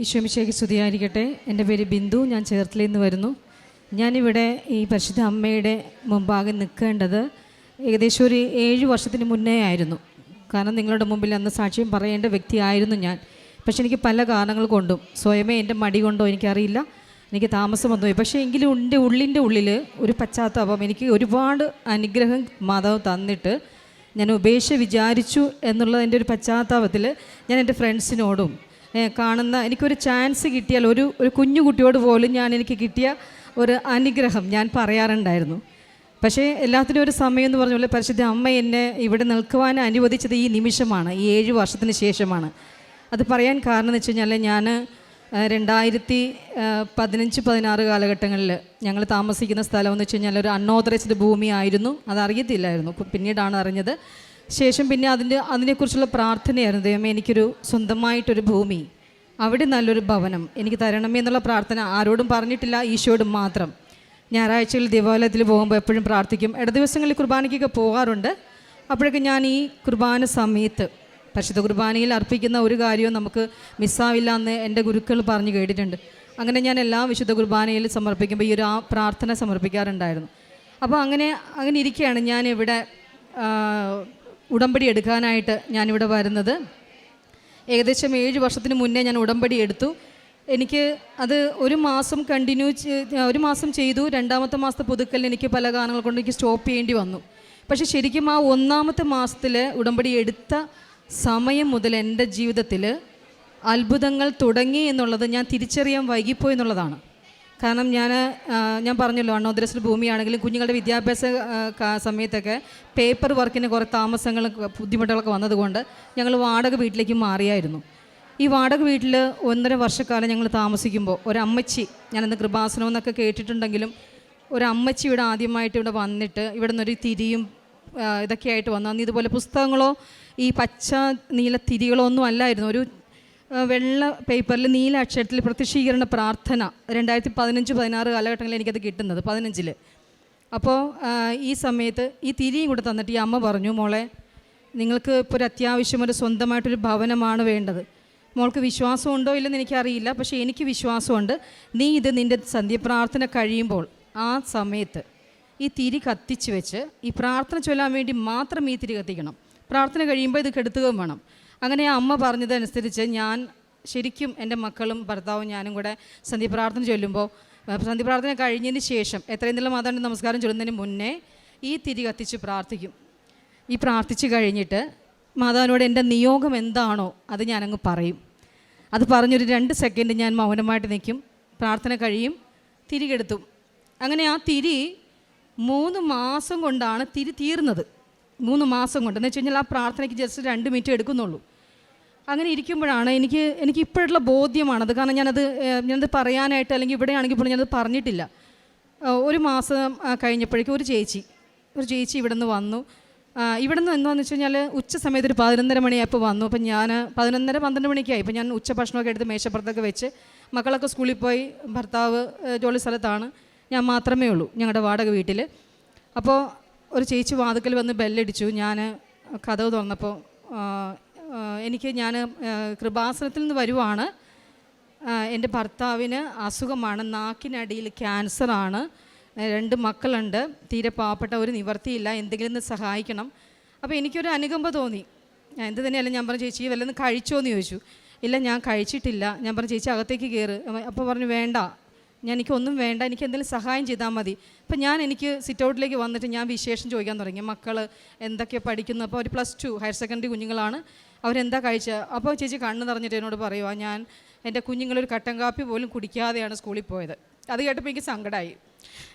ഈശോമിശേക്ക് സ്തുതിയായിരിക്കട്ടെ. എന്റെ പേര് ബിന്ദു ഞാൻ ചേർത്തലയിൽ നിന്ന് വരുന്നു. ഞാനിവിടെ ഈ പരിശുദ്ധ അമ്മയുടെ മുമ്പാകെ നിൽക്കേണ്ടത് ഏകദേശം ഒരു ഏഴ് വർഷത്തിന് മുന്നേ ആയിരുന്നു. കാരണം നിങ്ങളുടെ മുമ്പിൽ അന്ന് സാക്ഷ്യം പറയേണ്ട വ്യക്തിയായിരുന്നു ഞാൻ. പക്ഷേ എനിക്ക് പല കാരണങ്ങൾ കൊണ്ടും സ്വയമേ എന്റെ മടി കൊണ്ടോ എനിക്കറിയില്ല. എനിക്ക് താമസം വന്നുപോയി. പക്ഷേ എങ്കിലും ഉണ്ട് ഉള്ളിന്റെ ഉള്ളിൽ ഒരു പശ്ചാത്താപം എനിക്ക് ഒരുപാട് അനുഗ്രഹം മാതാവ് തന്നിട്ട് ഞാൻ ഉപേക്ഷ വിചാരിച്ചു എന്നുള്ളതിന്റെ ഒരു പശ്ചാത്താപത്തിൽ ഞാൻ എന്റെ ഫ്രണ്ട്സിനോടും കാണുന്ന എനിക്കൊരു ചാൻസ് കിട്ടിയാൽ ഒരു ഒരു കുഞ്ഞു കുട്ടിയോട് പോലും ഞാൻ എനിക്ക് കിട്ടിയ ഒരു അനുഗ്രഹം ഞാൻ പറയാറുണ്ടായിരുന്നു. പക്ഷേ എല്ലാത്തിനും ഒരു സമയം എന്ന് പറഞ്ഞ പോലെ പരിശുദ്ധ അമ്മ എന്നെ ഇവിടെ നിൽക്കുവാൻ അനുവദിച്ചത് ഈ നിമിഷമാണ് ഈ ഏഴ് വർഷത്തിന് ശേഷമാണ്. അത് പറയാൻ കാരണം എന്ന് വെച്ച് കഴിഞ്ഞാൽ ഞാൻ രണ്ടായിരത്തി പതിനഞ്ച് പതിനാറ് കാലഘട്ടങ്ങളിൽ ഞങ്ങൾ താമസിക്കുന്ന സ്ഥലം എന്ന് വെച്ച് കഴിഞ്ഞാൽ ഒരു അൺഓതറൈസ്ഡ് ഭൂമിയായിരുന്നു അത് അറിയത്തില്ലായിരുന്നു പിന്നീടാണ് അറിഞ്ഞത്. ശേഷം പിന്നെ അതിന്റെ അതിനെക്കുറിച്ചുള്ള പ്രാർത്ഥനയായിരുന്നു. ദൈവമേ എനിക്കൊരു സ്വന്തമായിട്ടൊരു ഭൂമി അവിടെ നല്ലൊരു ഭവനം എനിക്ക് തരണമേ എന്നുള്ള പ്രാർത്ഥന ആരോടും പറഞ്ഞിട്ടില്ല ഈശോയോടും മാത്രം. ഞായറാഴ്ചയിൽ ദേവാലയത്തിൽ പോകുമ്പോൾ എപ്പോഴും പ്രാർത്ഥിക്കും. ഇട ദിവസങ്ങളിൽ കുർബാനയ്ക്കൊക്കെ പോകാറുണ്ട്. അപ്പോഴൊക്കെ ഞാൻ ഈ കുർബാന സമയത്ത് പരിശുദ്ധ കുർബാനയിൽ അർപ്പിക്കുന്ന ഒരു കാര്യവും നമുക്ക് മിസ്സാവില്ല എന്ന് എന്റെ ഗുരുക്കൾ പറഞ്ഞു കേട്ടിട്ടുണ്ട്. അങ്ങനെ ഞാൻ എല്ലാ വിശുദ്ധ കുർബാനയിൽ സമർപ്പിക്കുമ്പോൾ ഈ ഒരു ആ പ്രാർത്ഥന സമർപ്പിക്കാറുണ്ടായിരുന്നു. അപ്പോൾ അങ്ങനെ അങ്ങനെ ഇരിക്കുകയാണ്. ഞാൻ ഇവിടെ ഉടമ്പടി എടുക്കാനായിട്ട് ഞാനിവിടെ വരുന്നത്. ഏകദേശം ഏഴ് വർഷത്തിന് മുന്നേ ഞാൻ ഉടമ്പടി എടുത്തു. എനിക്ക് അത് ഒരു മാസം കണ്ടിന്യൂ ഒരു മാസം ചെയ്തു. രണ്ടാമത്തെ മാസത്തെ പുതുക്കലിന് എനിക്ക് പല കാരണങ്ങൾ കൊണ്ട് എനിക്ക് സ്റ്റോപ്പ് ചെയ്യേണ്ടി വന്നു. പക്ഷെ ശരിക്കും ആ ഒന്നാമത്തെ മാസത്തിൽ ഉടമ്പടി എടുത്ത സമയം മുതൽ എന്റെ ജീവിതത്തിൽ അത്ഭുതങ്ങൾ തുടങ്ങി എന്നുള്ളത് ഞാൻ തിരിച്ചറിയാൻ വൈകിപ്പോയി എന്നുള്ളതാണ്. കാരണം ഞാൻ ഞാൻ പറഞ്ഞല്ലോ അണ്ണോദ്രസ് ഭൂമിയാണെങ്കിലും കുഞ്ഞുങ്ങളുടെ വിദ്യാഭ്യാസ സമയത്തൊക്കെ പേപ്പർ വർക്കിന് കുറേ താമസങ്ങളും ബുദ്ധിമുട്ടുകളൊക്കെ വന്നതുകൊണ്ട് ഞങ്ങൾ വാടക വീട്ടിലേക്ക് മാറിയായിരുന്നു. ഈ വാടക വീട്ടിൽ ഒന്നര വർഷക്കാലം ഞങ്ങൾ താമസിക്കുമ്പോൾ ഒരമ്മച്ചി ഞാനന്ന് കൃപാസനം എന്നൊക്കെ കേട്ടിട്ടുണ്ടെങ്കിലും ഒരമ്മച്ചി ഇവിടെ ആദ്യമായിട്ട് ഇവിടെ വന്നിട്ട് ഇവിടെ നിന്നൊരു തിരിയും ഇതൊക്കെ ആയിട്ട് വന്നു. അന്ന് ഇതുപോലെ പുസ്തകങ്ങളോ ഈ പച്ച നീല തിരികളോ ഒന്നും അല്ലായിരുന്നു. ഒരു വെള്ള പേപ്പറിൽ നീല അക്ഷരത്തിൽ പ്രത്യക്ഷീകരണ പ്രാർത്ഥന രണ്ടായിരത്തി പതിനഞ്ച് പതിനാറ് കാലഘട്ടങ്ങളിൽ എനിക്കത് കിട്ടുന്നത് പതിനഞ്ചിൽ അപ്പോൾ ഈ സമയത്ത് ഈ തിരിയും കൂടെ തന്നിട്ട് ഈ അമ്മ പറഞ്ഞു മോളെ നിങ്ങൾക്ക് ഇപ്പോൾ ഒരു അത്യാവശ്യം ഒരു സ്വന്തമായിട്ടൊരു ഭവനമാണ് വേണ്ടത്. മോൾക്ക് വിശ്വാസം വിശ്വാസമുണ്ടോ ഇല്ലെന്ന് എനിക്കറിയില്ല പക്ഷേ എനിക്ക് വിശ്വാസമുണ്ട്. നീ ഇത് നിന്റെ സന്ധ്യപ്രാർത്ഥന കഴിയുമ്പോൾ ആ സമയത്ത് ഈ തിരി കത്തിച്ച് വെച്ച് ഈ പ്രാർത്ഥന ചൊല്ലാൻ വേണ്ടി മാത്രം ഈ തിരി കത്തിക്കണം. പ്രാർത്ഥന കഴിയുമ്പോൾ ഇത് കെടുത്തുകയും വേണം. അങ്ങനെ ആ അമ്മ പറഞ്ഞതനുസരിച്ച് ഞാൻ ശരിക്കും എന്റെ മക്കളും ഭർത്താവും ഞാനും കൂടെ സന്ധ്യപ്രാർത്ഥന ചൊല്ലുമ്പോൾ സന്ധി പ്രാർത്ഥന കഴിഞ്ഞതിന് ശേഷം എത്രയും നല്ല മാതാവിന്റെ നമസ്കാരം ചൊല്ലുന്നതിന് മുന്നേ ഈ തിരി കത്തിച്ച് പ്രാർത്ഥിക്കും. ഈ പ്രാർത്ഥിച്ച് കഴിഞ്ഞിട്ട് മാതാവിനോട് എന്റെ നിയോഗം എന്താണോ അത് ഞാനങ്ങ് പറയും. അത് പറഞ്ഞൊരു രണ്ട് സെക്കൻഡ് ഞാൻ മൗനമായിട്ട് നിൽക്കും പ്രാർത്ഥന കഴിയും തിരികെടുത്തും അങ്ങനെ ആ തിരി മൂന്ന് മാസം കൊണ്ടാണ് തിരി തീർന്നത്. മൂന്ന് മാസം കൊണ്ട്. എന്ന് വെച്ച് കഴിഞ്ഞാൽ ആ പ്രാർത്ഥനയ്ക്ക് ജസ്റ്റ് രണ്ട് മിനിറ്റ് എടുക്കുന്നുള്ളൂ. അങ്ങനെ ഇരിക്കുമ്പോഴാണ് എനിക്ക് എനിക്ക് ഇപ്പോഴുള്ള ബോധ്യമാണത് കാരണം ഞാനത് ഞാനത് പറയാനായിട്ട് അല്ലെങ്കിൽ ഇവിടെയാണെങ്കിൽ പോലും ഞാനത് പറഞ്ഞിട്ടില്ല. ഒരു മാസം കഴിഞ്ഞപ്പോഴേക്കും ഒരു ചേച്ചി ഒരു ചേച്ചി ഇവിടെ നിന്ന് വന്നു. ഇവിടെ നിന്ന് എന്താണെന്ന് വെച്ച് കഴിഞ്ഞാൽ ഉച്ച സമയത്ത് ഒരു പതിനൊന്നര മണിയായപ്പോൾ വന്നു. അപ്പം ഞാൻ പതിനൊന്നര പന്ത്രണ്ട് മണിക്കായി. ഇപ്പം ഞാൻ ഉച്ച ഭക്ഷണമൊക്കെ എടുത്ത് മേശപ്പുറത്തൊക്കെ വെച്ച് മക്കളൊക്കെ സ്കൂളിൽ പോയി ഭർത്താവ് ജോലി സ്ഥലത്താണ്. ഞാൻ മാത്രമേ ഉള്ളൂ ഞങ്ങളുടെ വാടക വീട്ടിൽ അപ്പോൾ ഒരു ചേച്ചി വാതുക്കൽ വന്ന് ബെല്ലടിച്ചു. ഞാൻ കഥവ് തുറന്നപ്പോൾ എനിക്ക് ഞാൻ കൃപാസനത്തിൽ നിന്ന് വരുവാണ്. എന്റെ ഭർത്താവിന് അസുഖമാണ് നാക്കിനടിയിൽ ക്യാൻസറാണ്. രണ്ട് മക്കളുണ്ട്. തീരെ പാവപ്പെട്ട ഒരു നിവർത്തിയില്ല. എന്തെങ്കിലും ഒന്ന് സഹായിക്കണം. അപ്പോൾ എനിക്കൊരു അനുകമ്പ തോന്നി. എന്ത് തന്നെയല്ല ഞാൻ പറഞ്ഞു ചേച്ചി വല്ലതും കഴിച്ചോ എന്ന് ചോദിച്ചു. ഇല്ല ഞാൻ കഴിച്ചിട്ടില്ല. ഞാൻ പറഞ്ഞു ചേച്ചി അകത്തേക്ക് കയറ്. അപ്പോൾ പറഞ്ഞു വേണ്ട. ഞാൻ എനിക്കൊന്നും വേണ്ട എനിക്ക് എന്തെങ്കിലും സഹായം ചെയ്താൽ മതി. അപ്പം ഞാൻ എനിക്ക് സിറ്റ് ഔട്ടിലേക്ക് വന്നിട്ട് ഞാൻ വിശേഷം ചോദിക്കാൻ തുടങ്ങി. മക്കൾ എന്തൊക്കെ പഠിക്കുന്നു? അപ്പോൾ ഒരു പ്ലസ് ടു ഹയർ സെക്കൻഡറി കുഞ്ഞുങ്ങളാണ്. അവരെന്താ കഴിച്ചത് അപ്പോൾ ചേച്ചി കണ്ണ് നിറഞ്ഞിട്ട് എന്നോട് പറയുവാ ഞാൻ എന്റെ കുഞ്ഞുങ്ങളൊരു കട്ടൻ കാപ്പി പോലും കുടിക്കാതെയാണ് സ്കൂളിൽ പോയത്. അത് കേട്ടപ്പോൾ എനിക്ക് സങ്കടമായി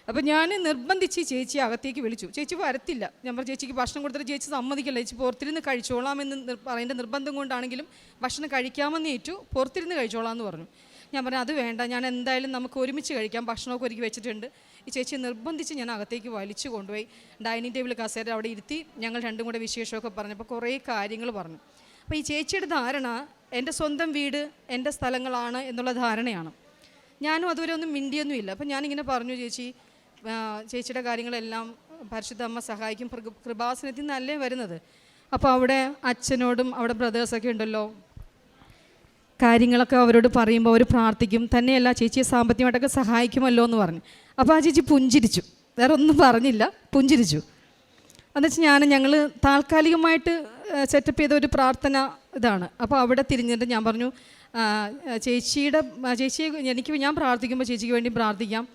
അപ്പോൾ ഞാൻ നിർബന്ധിച്ച് ചേച്ചി അകത്തേക്ക് വിളിച്ചു. ചേച്ചി വരത്തില്ല. ഞാൻ പറഞ്ഞു ചേച്ചിക്ക് ഭക്ഷണം കൊടുത്തിട്ട് ചേച്ചി സമ്മതിക്കില്ല. ചേച്ചി പുറത്തിരുന്ന് കഴിച്ചോളാമെന്ന് പറയുന്ന നിർബന്ധം കൊണ്ടാണെങ്കിലും ഭക്ഷണം കഴിക്കാമെന്ന് ഏറ്റു പുറത്തിരുന്ന് കഴിച്ചോളാം എന്ന് പറഞ്ഞു. ഞാൻ പറഞ്ഞു അത് വേണ്ട ഞാൻ എന്തായാലും നമുക്ക് ഒരുമിച്ച് കഴിക്കാം ഭക്ഷണമൊക്കെ ഒരുക്കി വെച്ചിട്ടുണ്ട്. ഈ ചേച്ചി നിർബന്ധിച്ച് ഞാൻ അകത്തേക്ക് വലിച്ചു കൊണ്ടുപോയി. ഡൈനിങ് ടേബിൾ കസേര അവിടെ ഇരുത്തി ഞങ്ങൾ രണ്ടും കൂടെ വിശേഷമൊക്കെ പറഞ്ഞപ്പോൾ കുറേ കാര്യങ്ങൾ പറഞ്ഞു. അപ്പോൾ ഈ ചേച്ചിയുടെ ധാരണ എന്റെ സ്വന്തം വീട് എന്റെ സ്ഥലങ്ങളാണ് എന്നുള്ള ധാരണയാണ്. ഞാനും അതുവരെ ഒന്നും മിണ്ടിയൊന്നുമില്ല അപ്പം ഞാനിങ്ങനെ പറഞ്ഞു ചേച്ചി ചേച്ചിയുടെ കാര്യങ്ങളെല്ലാം പരിശുദ്ധ അമ്മ സഹായിക്കും കൃപാസനത്തിൽ നിന്നല്ലേ വരുന്നത്? അപ്പോൾ അവിടെ അച്ഛനോടും അവിടെ ബ്രദേഴ്സൊക്കെ ഉണ്ടല്ലോ കാര്യങ്ങളൊക്കെ അവരോട് പറയുമ്പോൾ അവർ പ്രാർത്ഥിക്കും. തന്നെയല്ല ചേച്ചിയെ സാമ്പത്തികമായിട്ടൊക്കെ സഹായിക്കുമല്ലോ എന്ന് പറഞ്ഞു. അപ്പോൾ ആ ചേച്ചി പുഞ്ചിരിച്ചു. വേറെ ഒന്നും പറഞ്ഞില്ല. പുഞ്ചിരിച്ചു. എന്നുവെച്ചാൽ ഞാൻ ഞങ്ങൾ താൽക്കാലികമായിട്ട് സെറ്റപ്പ് ചെയ്ത ഒരു പ്രാർത്ഥന ഇതാണ്. അപ്പോൾ അവിടെ തിരിഞ്ഞിട്ട് ഞാൻ പറഞ്ഞു ചേച്ചിയുടെ ചേച്ചിയെ എനിക്ക് ഞാൻ പ്രാർത്ഥിക്കുമ്പോൾ ചേച്ചിക്ക് വേണ്ടി പ്രാർത്ഥിക്കാം.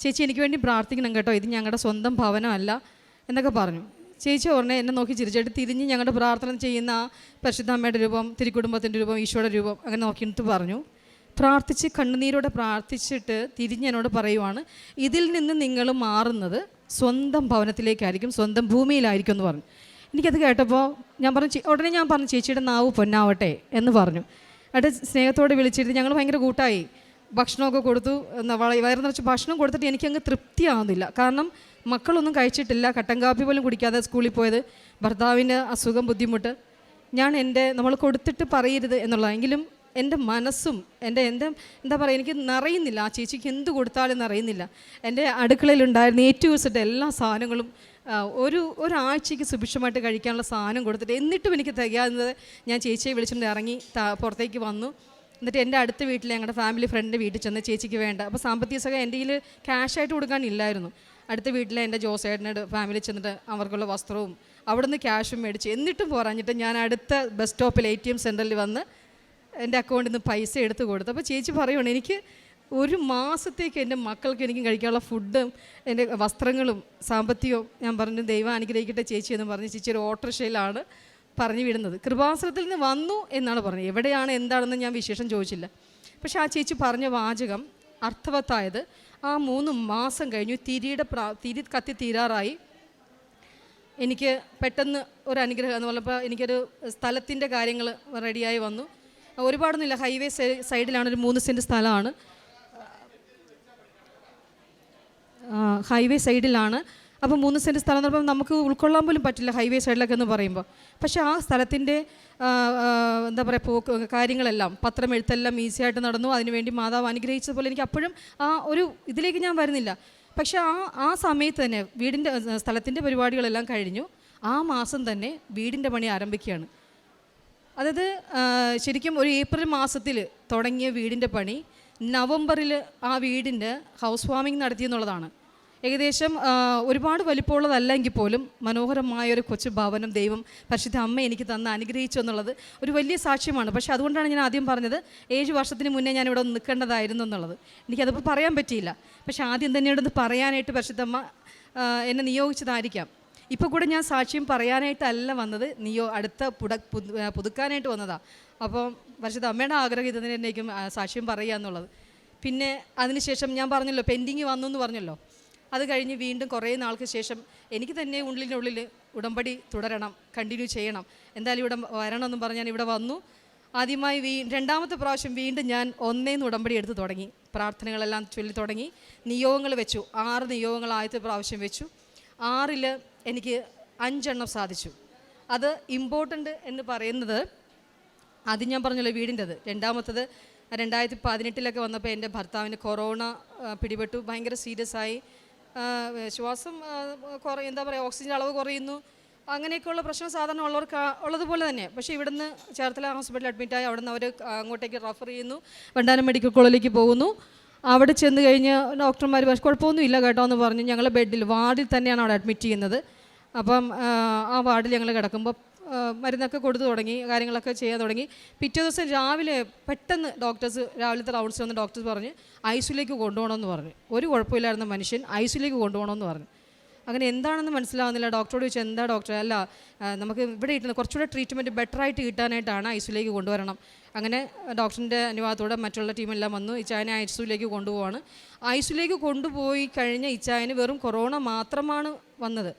ചേച്ചി എനിക്ക് വേണ്ടി പ്രാർത്ഥിക്കണം കേട്ടോ. ഇത് ഞങ്ങളുടെ സ്വന്തം ഭവനമല്ല എന്നൊക്കെ പറഞ്ഞു. ചേച്ചി ഉടനെ എന്നെ നോക്കി ചിരിച്ചിട്ട് തിരിഞ്ഞ് ഞങ്ങളുടെ പ്രാർത്ഥന ചെയ്യുന്ന ആ പരിശുദ്ധ അമ്മയുടെ രൂപം തിരുക്കുടുംബത്തിന്റെ രൂപം ഈശോയുടെ രൂപം അങ്ങനെ നോക്കിയിട്ട് പറഞ്ഞു. പ്രാർത്ഥിച്ച് കണ്ണുനീരോടെ പ്രാർത്ഥിച്ചിട്ട് തിരിഞ്ഞ് എന്നോട് പറയുവാണ് ഇതിൽ നിന്ന് നിങ്ങൾ മാറുന്നത് സ്വന്തം ഭവനത്തിലേക്കായിരിക്കും സ്വന്തം ഭൂമിയിലായിരിക്കും എന്ന് പറഞ്ഞു. എനിക്കത് കേട്ടപ്പോൾ ഞാൻ പറഞ്ഞു "ചേ- ഉടനെ ഞാൻ പറഞ്ഞു ചേച്ചിയുടെ നാവ് പൊന്നാവട്ടെ എന്ന് പറഞ്ഞു. എന്നിട്ട് സ്നേഹത്തോടെ വിളിച്ചിരുന്നു. ഞങ്ങൾ ഭയങ്കര കൂട്ടായി. ഭക്ഷണമൊക്കെ കൊടുത്തു. വയറ് നിറച്ച് ഭക്ഷണം കൊടുത്തിട്ട് എനിക്കങ്ങ് തൃപ്തിയാവുന്നില്ല. കാരണം മക്കളൊന്നും കഴിച്ചിട്ടില്ല. കട്ടൻ കാപ്പി പോലും കുടിക്കാതെ സ്കൂളിൽ പോയത്. ഭർത്താവിന്റെ അസുഖം ബുദ്ധിമുട്ട്. ഞാൻ എന്റെ നമ്മൾ കൊടുത്തിട്ട് പറയരുത് എന്നുള്ളതെങ്കിലും എന്റെ മനസ്സും എന്റെ എന്റെ എന്താ പറയുക എനിക്ക് നിറയുന്നില്ല. ആ ചേച്ചിക്ക് എന്ത് കൊടുത്താലും നിറയുന്നില്ല. എന്റെ അടുക്കളയിലുണ്ടായിരുന്ന ഏറ്റവും ദിവസത്തെ എല്ലാ സാധനങ്ങളും ഒരു ഒരാഴ്ചയ്ക്ക് സുഭിക്ഷമായിട്ട് കഴിക്കാനുള്ള സാധനം കൊടുത്തിട്ട് എന്നിട്ടും എനിക്ക് തികയാതെ ഞാൻ ചേച്ചിയെ വിളിച്ചിട്ട് ഇറങ്ങി പുറത്തേക്ക് വന്നു. എന്നിട്ട് എന്റെ അടുത്ത വീട്ടിൽ ഞങ്ങളുടെ ഫാമിലി ഫ്രണ്ടിന്റെ വീട്ടിൽ ചെന്ന് ചേച്ചിക്ക് വേണ്ട. അപ്പോൾ സാമ്പത്തിക സഹായം എന്റെ കയ്യിൽ ക്യാഷായിട്ട് കൊടുക്കാനില്ലായിരുന്നു അടുത്ത വീട്ടിലെ എന്റെ ജോസേട്ടനോട് ഫാമിലി ചെന്നിട്ട് അവർക്കുള്ള വസ്ത്രവും അവിടെ നിന്ന് ക്യാഷും മേടിച്ച് എന്നിട്ടും പോരാഞ്ഞിട്ട് ഞാൻ അടുത്ത ബസ് സ്റ്റോപ്പിൽ എ ടി എം സെന്ററിൽ വന്ന് എന്റെ അക്കൗണ്ടിൽ നിന്ന് പൈസ എടുത്ത് കൊടുത്തു. അപ്പോൾ ചേച്ചി പറയുകയാണ് എനിക്ക് ഒരു മാസത്തേക്ക് എന്റെ മക്കൾക്ക് എനിക്ക് കഴിക്കാനുള്ള ഫുഡും എന്റെ വസ്ത്രങ്ങളും സാമ്പത്തികവും ഞാൻ പറഞ്ഞു ദൈവം അനുഗ്രഹിക്കട്ടെ ചേച്ചി എന്ന് പറഞ്ഞ് ചേച്ചി ഒരു ഓട്ടോറിക്ഷയിലാണ് പറഞ്ഞു വിടുന്നത്. കൃപാസനത്തിൽ നിന്ന് വന്നു എന്നാണ് പറഞ്ഞത്. എവിടെയാണ് എന്താണെന്ന് ഞാൻ വിശേഷം ചോദിച്ചില്ല. പക്ഷേ ആ ചേച്ചി പറഞ്ഞ വാചകം അർത്ഥവത്തായത് ആ മൂന്ന് മാസം കഴിഞ്ഞു തിരിയുടെ പ്രാ തിരി കത്തി തീരാറായി. എനിക്ക് പെട്ടെന്ന് ഒരു അനുഗ്രഹം എന്ന് പറഞ്ഞപ്പോൾ എനിക്കൊരു സ്ഥലത്തിന്റെ കാര്യങ്ങൾ റെഡിയായി വന്നു. ഒരുപാടൊന്നുമില്ല ഹൈവേ സൈഡിലാണ് ഒരു മൂന്ന് സെന്റ് സ്ഥലമാണ്. ഹൈവേ സൈഡിലാണ്. അപ്പോൾ മൂന്ന് സെന്റ് സ്ഥലം എന്ന് പറയുമ്പോൾ നമുക്ക് ഉൾക്കൊള്ളാൻ പോലും പറ്റില്ല ഹൈവേ സൈഡിലൊക്കെ എന്ന് പറയുമ്പോൾ. പക്ഷേ ആ സ്ഥലത്തിന്റെ എന്താ പറയുക പോക്ക് കാര്യങ്ങളെല്ലാം പത്രം എഴുത്തെല്ലാം ഈസി ആയിട്ട് നടന്നു. അതിനുവേണ്ടി മാതാവ് അനുഗ്രഹിച്ചതുപോലെ എനിക്ക് അപ്പോഴും ആ ഒരു ഇതിലേക്ക് ഞാൻ വരുന്നില്ല. പക്ഷേ ആ ആ സമയത്ത് തന്നെ വീടിന്റെ സ്ഥലത്തിന്റെ പരിപാടികളെല്ലാം കഴിഞ്ഞു. ആ മാസം തന്നെ വീടിന്റെ പണി ആരംഭിക്കുകയാണ്. അതായത് ശരിക്കും ഒരു ഏപ്രിൽ മാസത്തിൽ തുടങ്ങിയ വീടിന്റെ പണി നവംബറിൽ ആ വീടിന്റെ ഹൗസ് വാമിംഗ് നടത്തി എന്നുള്ളതാണ് ഏകദേശം ഒരുപാട് വലിപ്പമുള്ളതല്ലെങ്കിൽ പോലും മനോഹരമായ ഒരു കൊച്ചു ഭവനം ദൈവം പരിശുദ്ധ അമ്മ എനിക്ക് തന്ന് അനുഗ്രഹിച്ചു എന്നുള്ളത് ഒരു വലിയ സാക്ഷ്യമാണ്. പക്ഷേ അതുകൊണ്ടാണ് ഞാൻ ആദ്യം പറഞ്ഞത് ഏഴ് വർഷത്തിന് മുന്നേ ഞാൻ ഇവിടെ നിൽക്കേണ്ടതായിരുന്നു എന്നുള്ളത്. എനിക്കതിപ്പോൾ പറയാൻ പറ്റിയില്ല. പക്ഷേ ആദ്യം തന്നെ ഇവിടെ പറയാനായിട്ട് പരിശുദ്ധമ്മ എന്നെ നിയോഗിച്ചതായിരിക്കാം. ഇപ്പോൾ കൂടെ ഞാൻ സാക്ഷ്യം പറയാനായിട്ടല്ല വന്നത് നീയോ അടുത്ത പുട പുതുക്കാനായിട്ട് വന്നതാ. അപ്പം പരിശുദ്ധ അമ്മയുടെ ആഗ്രഹം ഇത് തന്നെ എന്നേക്കും സാക്ഷ്യം പറയുക എന്നുള്ളത്. പിന്നെ അതിനുശേഷം ഞാൻ പറഞ്ഞല്ലോ പെൻഡിങ് വന്നു എന്ന് പറഞ്ഞല്ലോ. അത് കഴിഞ്ഞ് വീണ്ടും കുറേ നാൾക്ക് ശേഷം എനിക്ക് തന്നെ ഉള്ളിനുള്ളിൽ ഉടമ്പടി തുടരണം കണ്ടിന്യൂ ചെയ്യണം. എന്തായാലും ഇവിടെ വരണമെന്നും പറഞ്ഞ് ഞാൻ ഇവിടെ വന്നു. ആദ്യമായി വീ രണ്ടാമത്തെ പ്രാവശ്യം വീണ്ടും ഞാൻ ഒന്നേന്ന് ഉടമ്പടി എടുത്ത് തുടങ്ങി. പ്രാർത്ഥനകളെല്ലാം ചൊല്ലി തുടങ്ങി. നിയോഗങ്ങൾ വെച്ചു. ആറ് നിയോഗങ്ങൾ ആദ്യത്തെ പ്രാവശ്യം വെച്ചു. ആറിൽ എനിക്ക് അഞ്ചെണ്ണം സാധിച്ചു. അത് ഇമ്പോർട്ടന്റ് എന്ന് പറയുന്നത് അത് ഞാൻ പറഞ്ഞല്ലോ വീടിന്റെത്. രണ്ടാമത്തത് രണ്ടായിരത്തി പതിനെട്ടിലൊക്കെ വന്നപ്പോൾ എന്റെ ഭർത്താവിന് കൊറോണ പിടിപെട്ടു. ഭയങ്കര സീരിയസ് ആയി. ശ്വാസം കുറയും കുറ എന്താ പറയുക ഓക്സിജൻ അളവ് കുറയുന്നു. അങ്ങനെയൊക്കെയുള്ള പ്രശ്നം സാധാരണ ഉള്ളവർക്ക് ഉള്ളതുപോലെ തന്നെ. പക്ഷേ ഇവിടുന്ന് ചേർത്തല ഹോസ്പിറ്റലിൽ അഡ്മിറ്റായി അവിടുന്ന് അവർ അങ്ങോട്ടേക്ക് റെഫർ ചെയ്യുന്നു. വണ്ടാനം മെഡിക്കൽ കോളേജിലേക്ക് പോകുന്നു. അവിടെ ചെന്ന് കഴിഞ്ഞ് ഡോക്ടർമാർ പക്ഷേ കുഴപ്പമൊന്നും ഇല്ല കേട്ടോ എന്ന് പറഞ്ഞ്. ഞങ്ങളെ ബെഡിൽ വാർഡിൽ തന്നെയാണ് അവിടെ അഡ്മിറ്റ് ചെയ്യുന്നത്. അപ്പം ആ, വാർഡിൽ ഞങ്ങൾ കിടക്കുമ്പോൾ മരുന്നൊക്കെ കൊടുത്തു തുടങ്ങി കാര്യങ്ങളൊക്കെ ചെയ്യാൻ തുടങ്ങി. പിറ്റേ ദിവസം രാവിലെ പെട്ടെന്ന് ഡോക്ടേഴ്സ് രാവിലത്തെ റൗണ്ട്സ് വന്ന് ഡോക്ടേഴ്സ് പറഞ്ഞ് ഐസിലേക്ക് കൊണ്ടുപോകണമെന്ന് പറഞ്ഞു. ഒരു കുഴപ്പമില്ലായിരുന്ന മനുഷ്യൻ ഐസിലേക്ക് കൊണ്ടുപോകണമെന്ന് പറഞ്ഞു. അങ്ങനെ എന്താണെന്ന് മനസ്സിലാവുന്നില്ല. ഡോക്ടറോട് ചോദിച്ചാൽ എന്താ ഡോക്ടർ അല്ല നമുക്ക് ഇവിടെ കിട്ടുന്ന കുറച്ചുകൂടെ ട്രീറ്റ്മെന്റ് ബെറ്റർ ആയിട്ട് കിട്ടാനായിട്ടാണ് ഐസിലേക്ക് കൊണ്ടുവരണം. അങ്ങനെ ഡോക്ടറിന്റെ അനുവാദത്തോടെ മറ്റുള്ള ടീമെല്ലാം വന്നു. ഇച്ചായനെ ഐസിലേക്ക് കൊണ്ടുപോവാണ്. ഐസിലേക്ക് കൊണ്ടുപോയി കഴിഞ്ഞ ഇച്ചായന് വെറും കൊറോണ മാത്രമാണ് വന്നത്.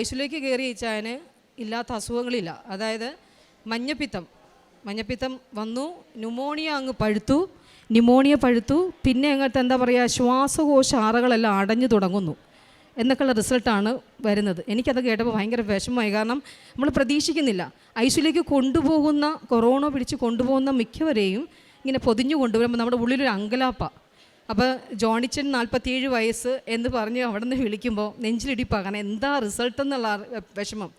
ഐസിലേക്ക് കയറിയ ഇച്ചായന് ഇല്ലാത്ത അസുഖങ്ങളില്ല. അതായത് മഞ്ഞപ്പിത്തം. മഞ്ഞപ്പിത്തം വന്നു ന്യൂമോണിയ അങ്ങ് പഴുത്തു ന്യൂമോണിയ പഴുത്തു പിന്നെ അങ്ങോട്ട് എന്താ പറയുക ശ്വാസകോശ ആറകളെല്ലാം അടഞ്ഞു തുടങ്ങുന്നു എന്നൊക്കെയുള്ള റിസൾട്ടാണ് വരുന്നത്. എനിക്കത് കേട്ടപ്പോൾ ഭയങ്കര വിഷമമായി. കാരണം നമ്മൾ പ്രതീക്ഷിക്കുന്നില്ല. ഐസിലേക്ക് കൊണ്ടുപോകുന്ന കൊറോണ പിടിച്ച് കൊണ്ടുപോകുന്ന മിക്കവരെയും ഇങ്ങനെ പൊതിഞ്ഞു കൊണ്ടുവരുമ്പോൾ നമ്മുടെ ഉള്ളിലൊരു അങ്കലാപ്പ. അപ്പോൾ ജോണിച്ചൻ നാൽപ്പത്തിയേഴ് വയസ്സ് എന്ന് പറഞ്ഞ് അവിടെ നിന്ന് വിളിക്കുമ്പോൾ നെഞ്ചിലിടിപ്പാകണം എന്താ റിസൾട്ട് എന്നുള്ള വിഷമം.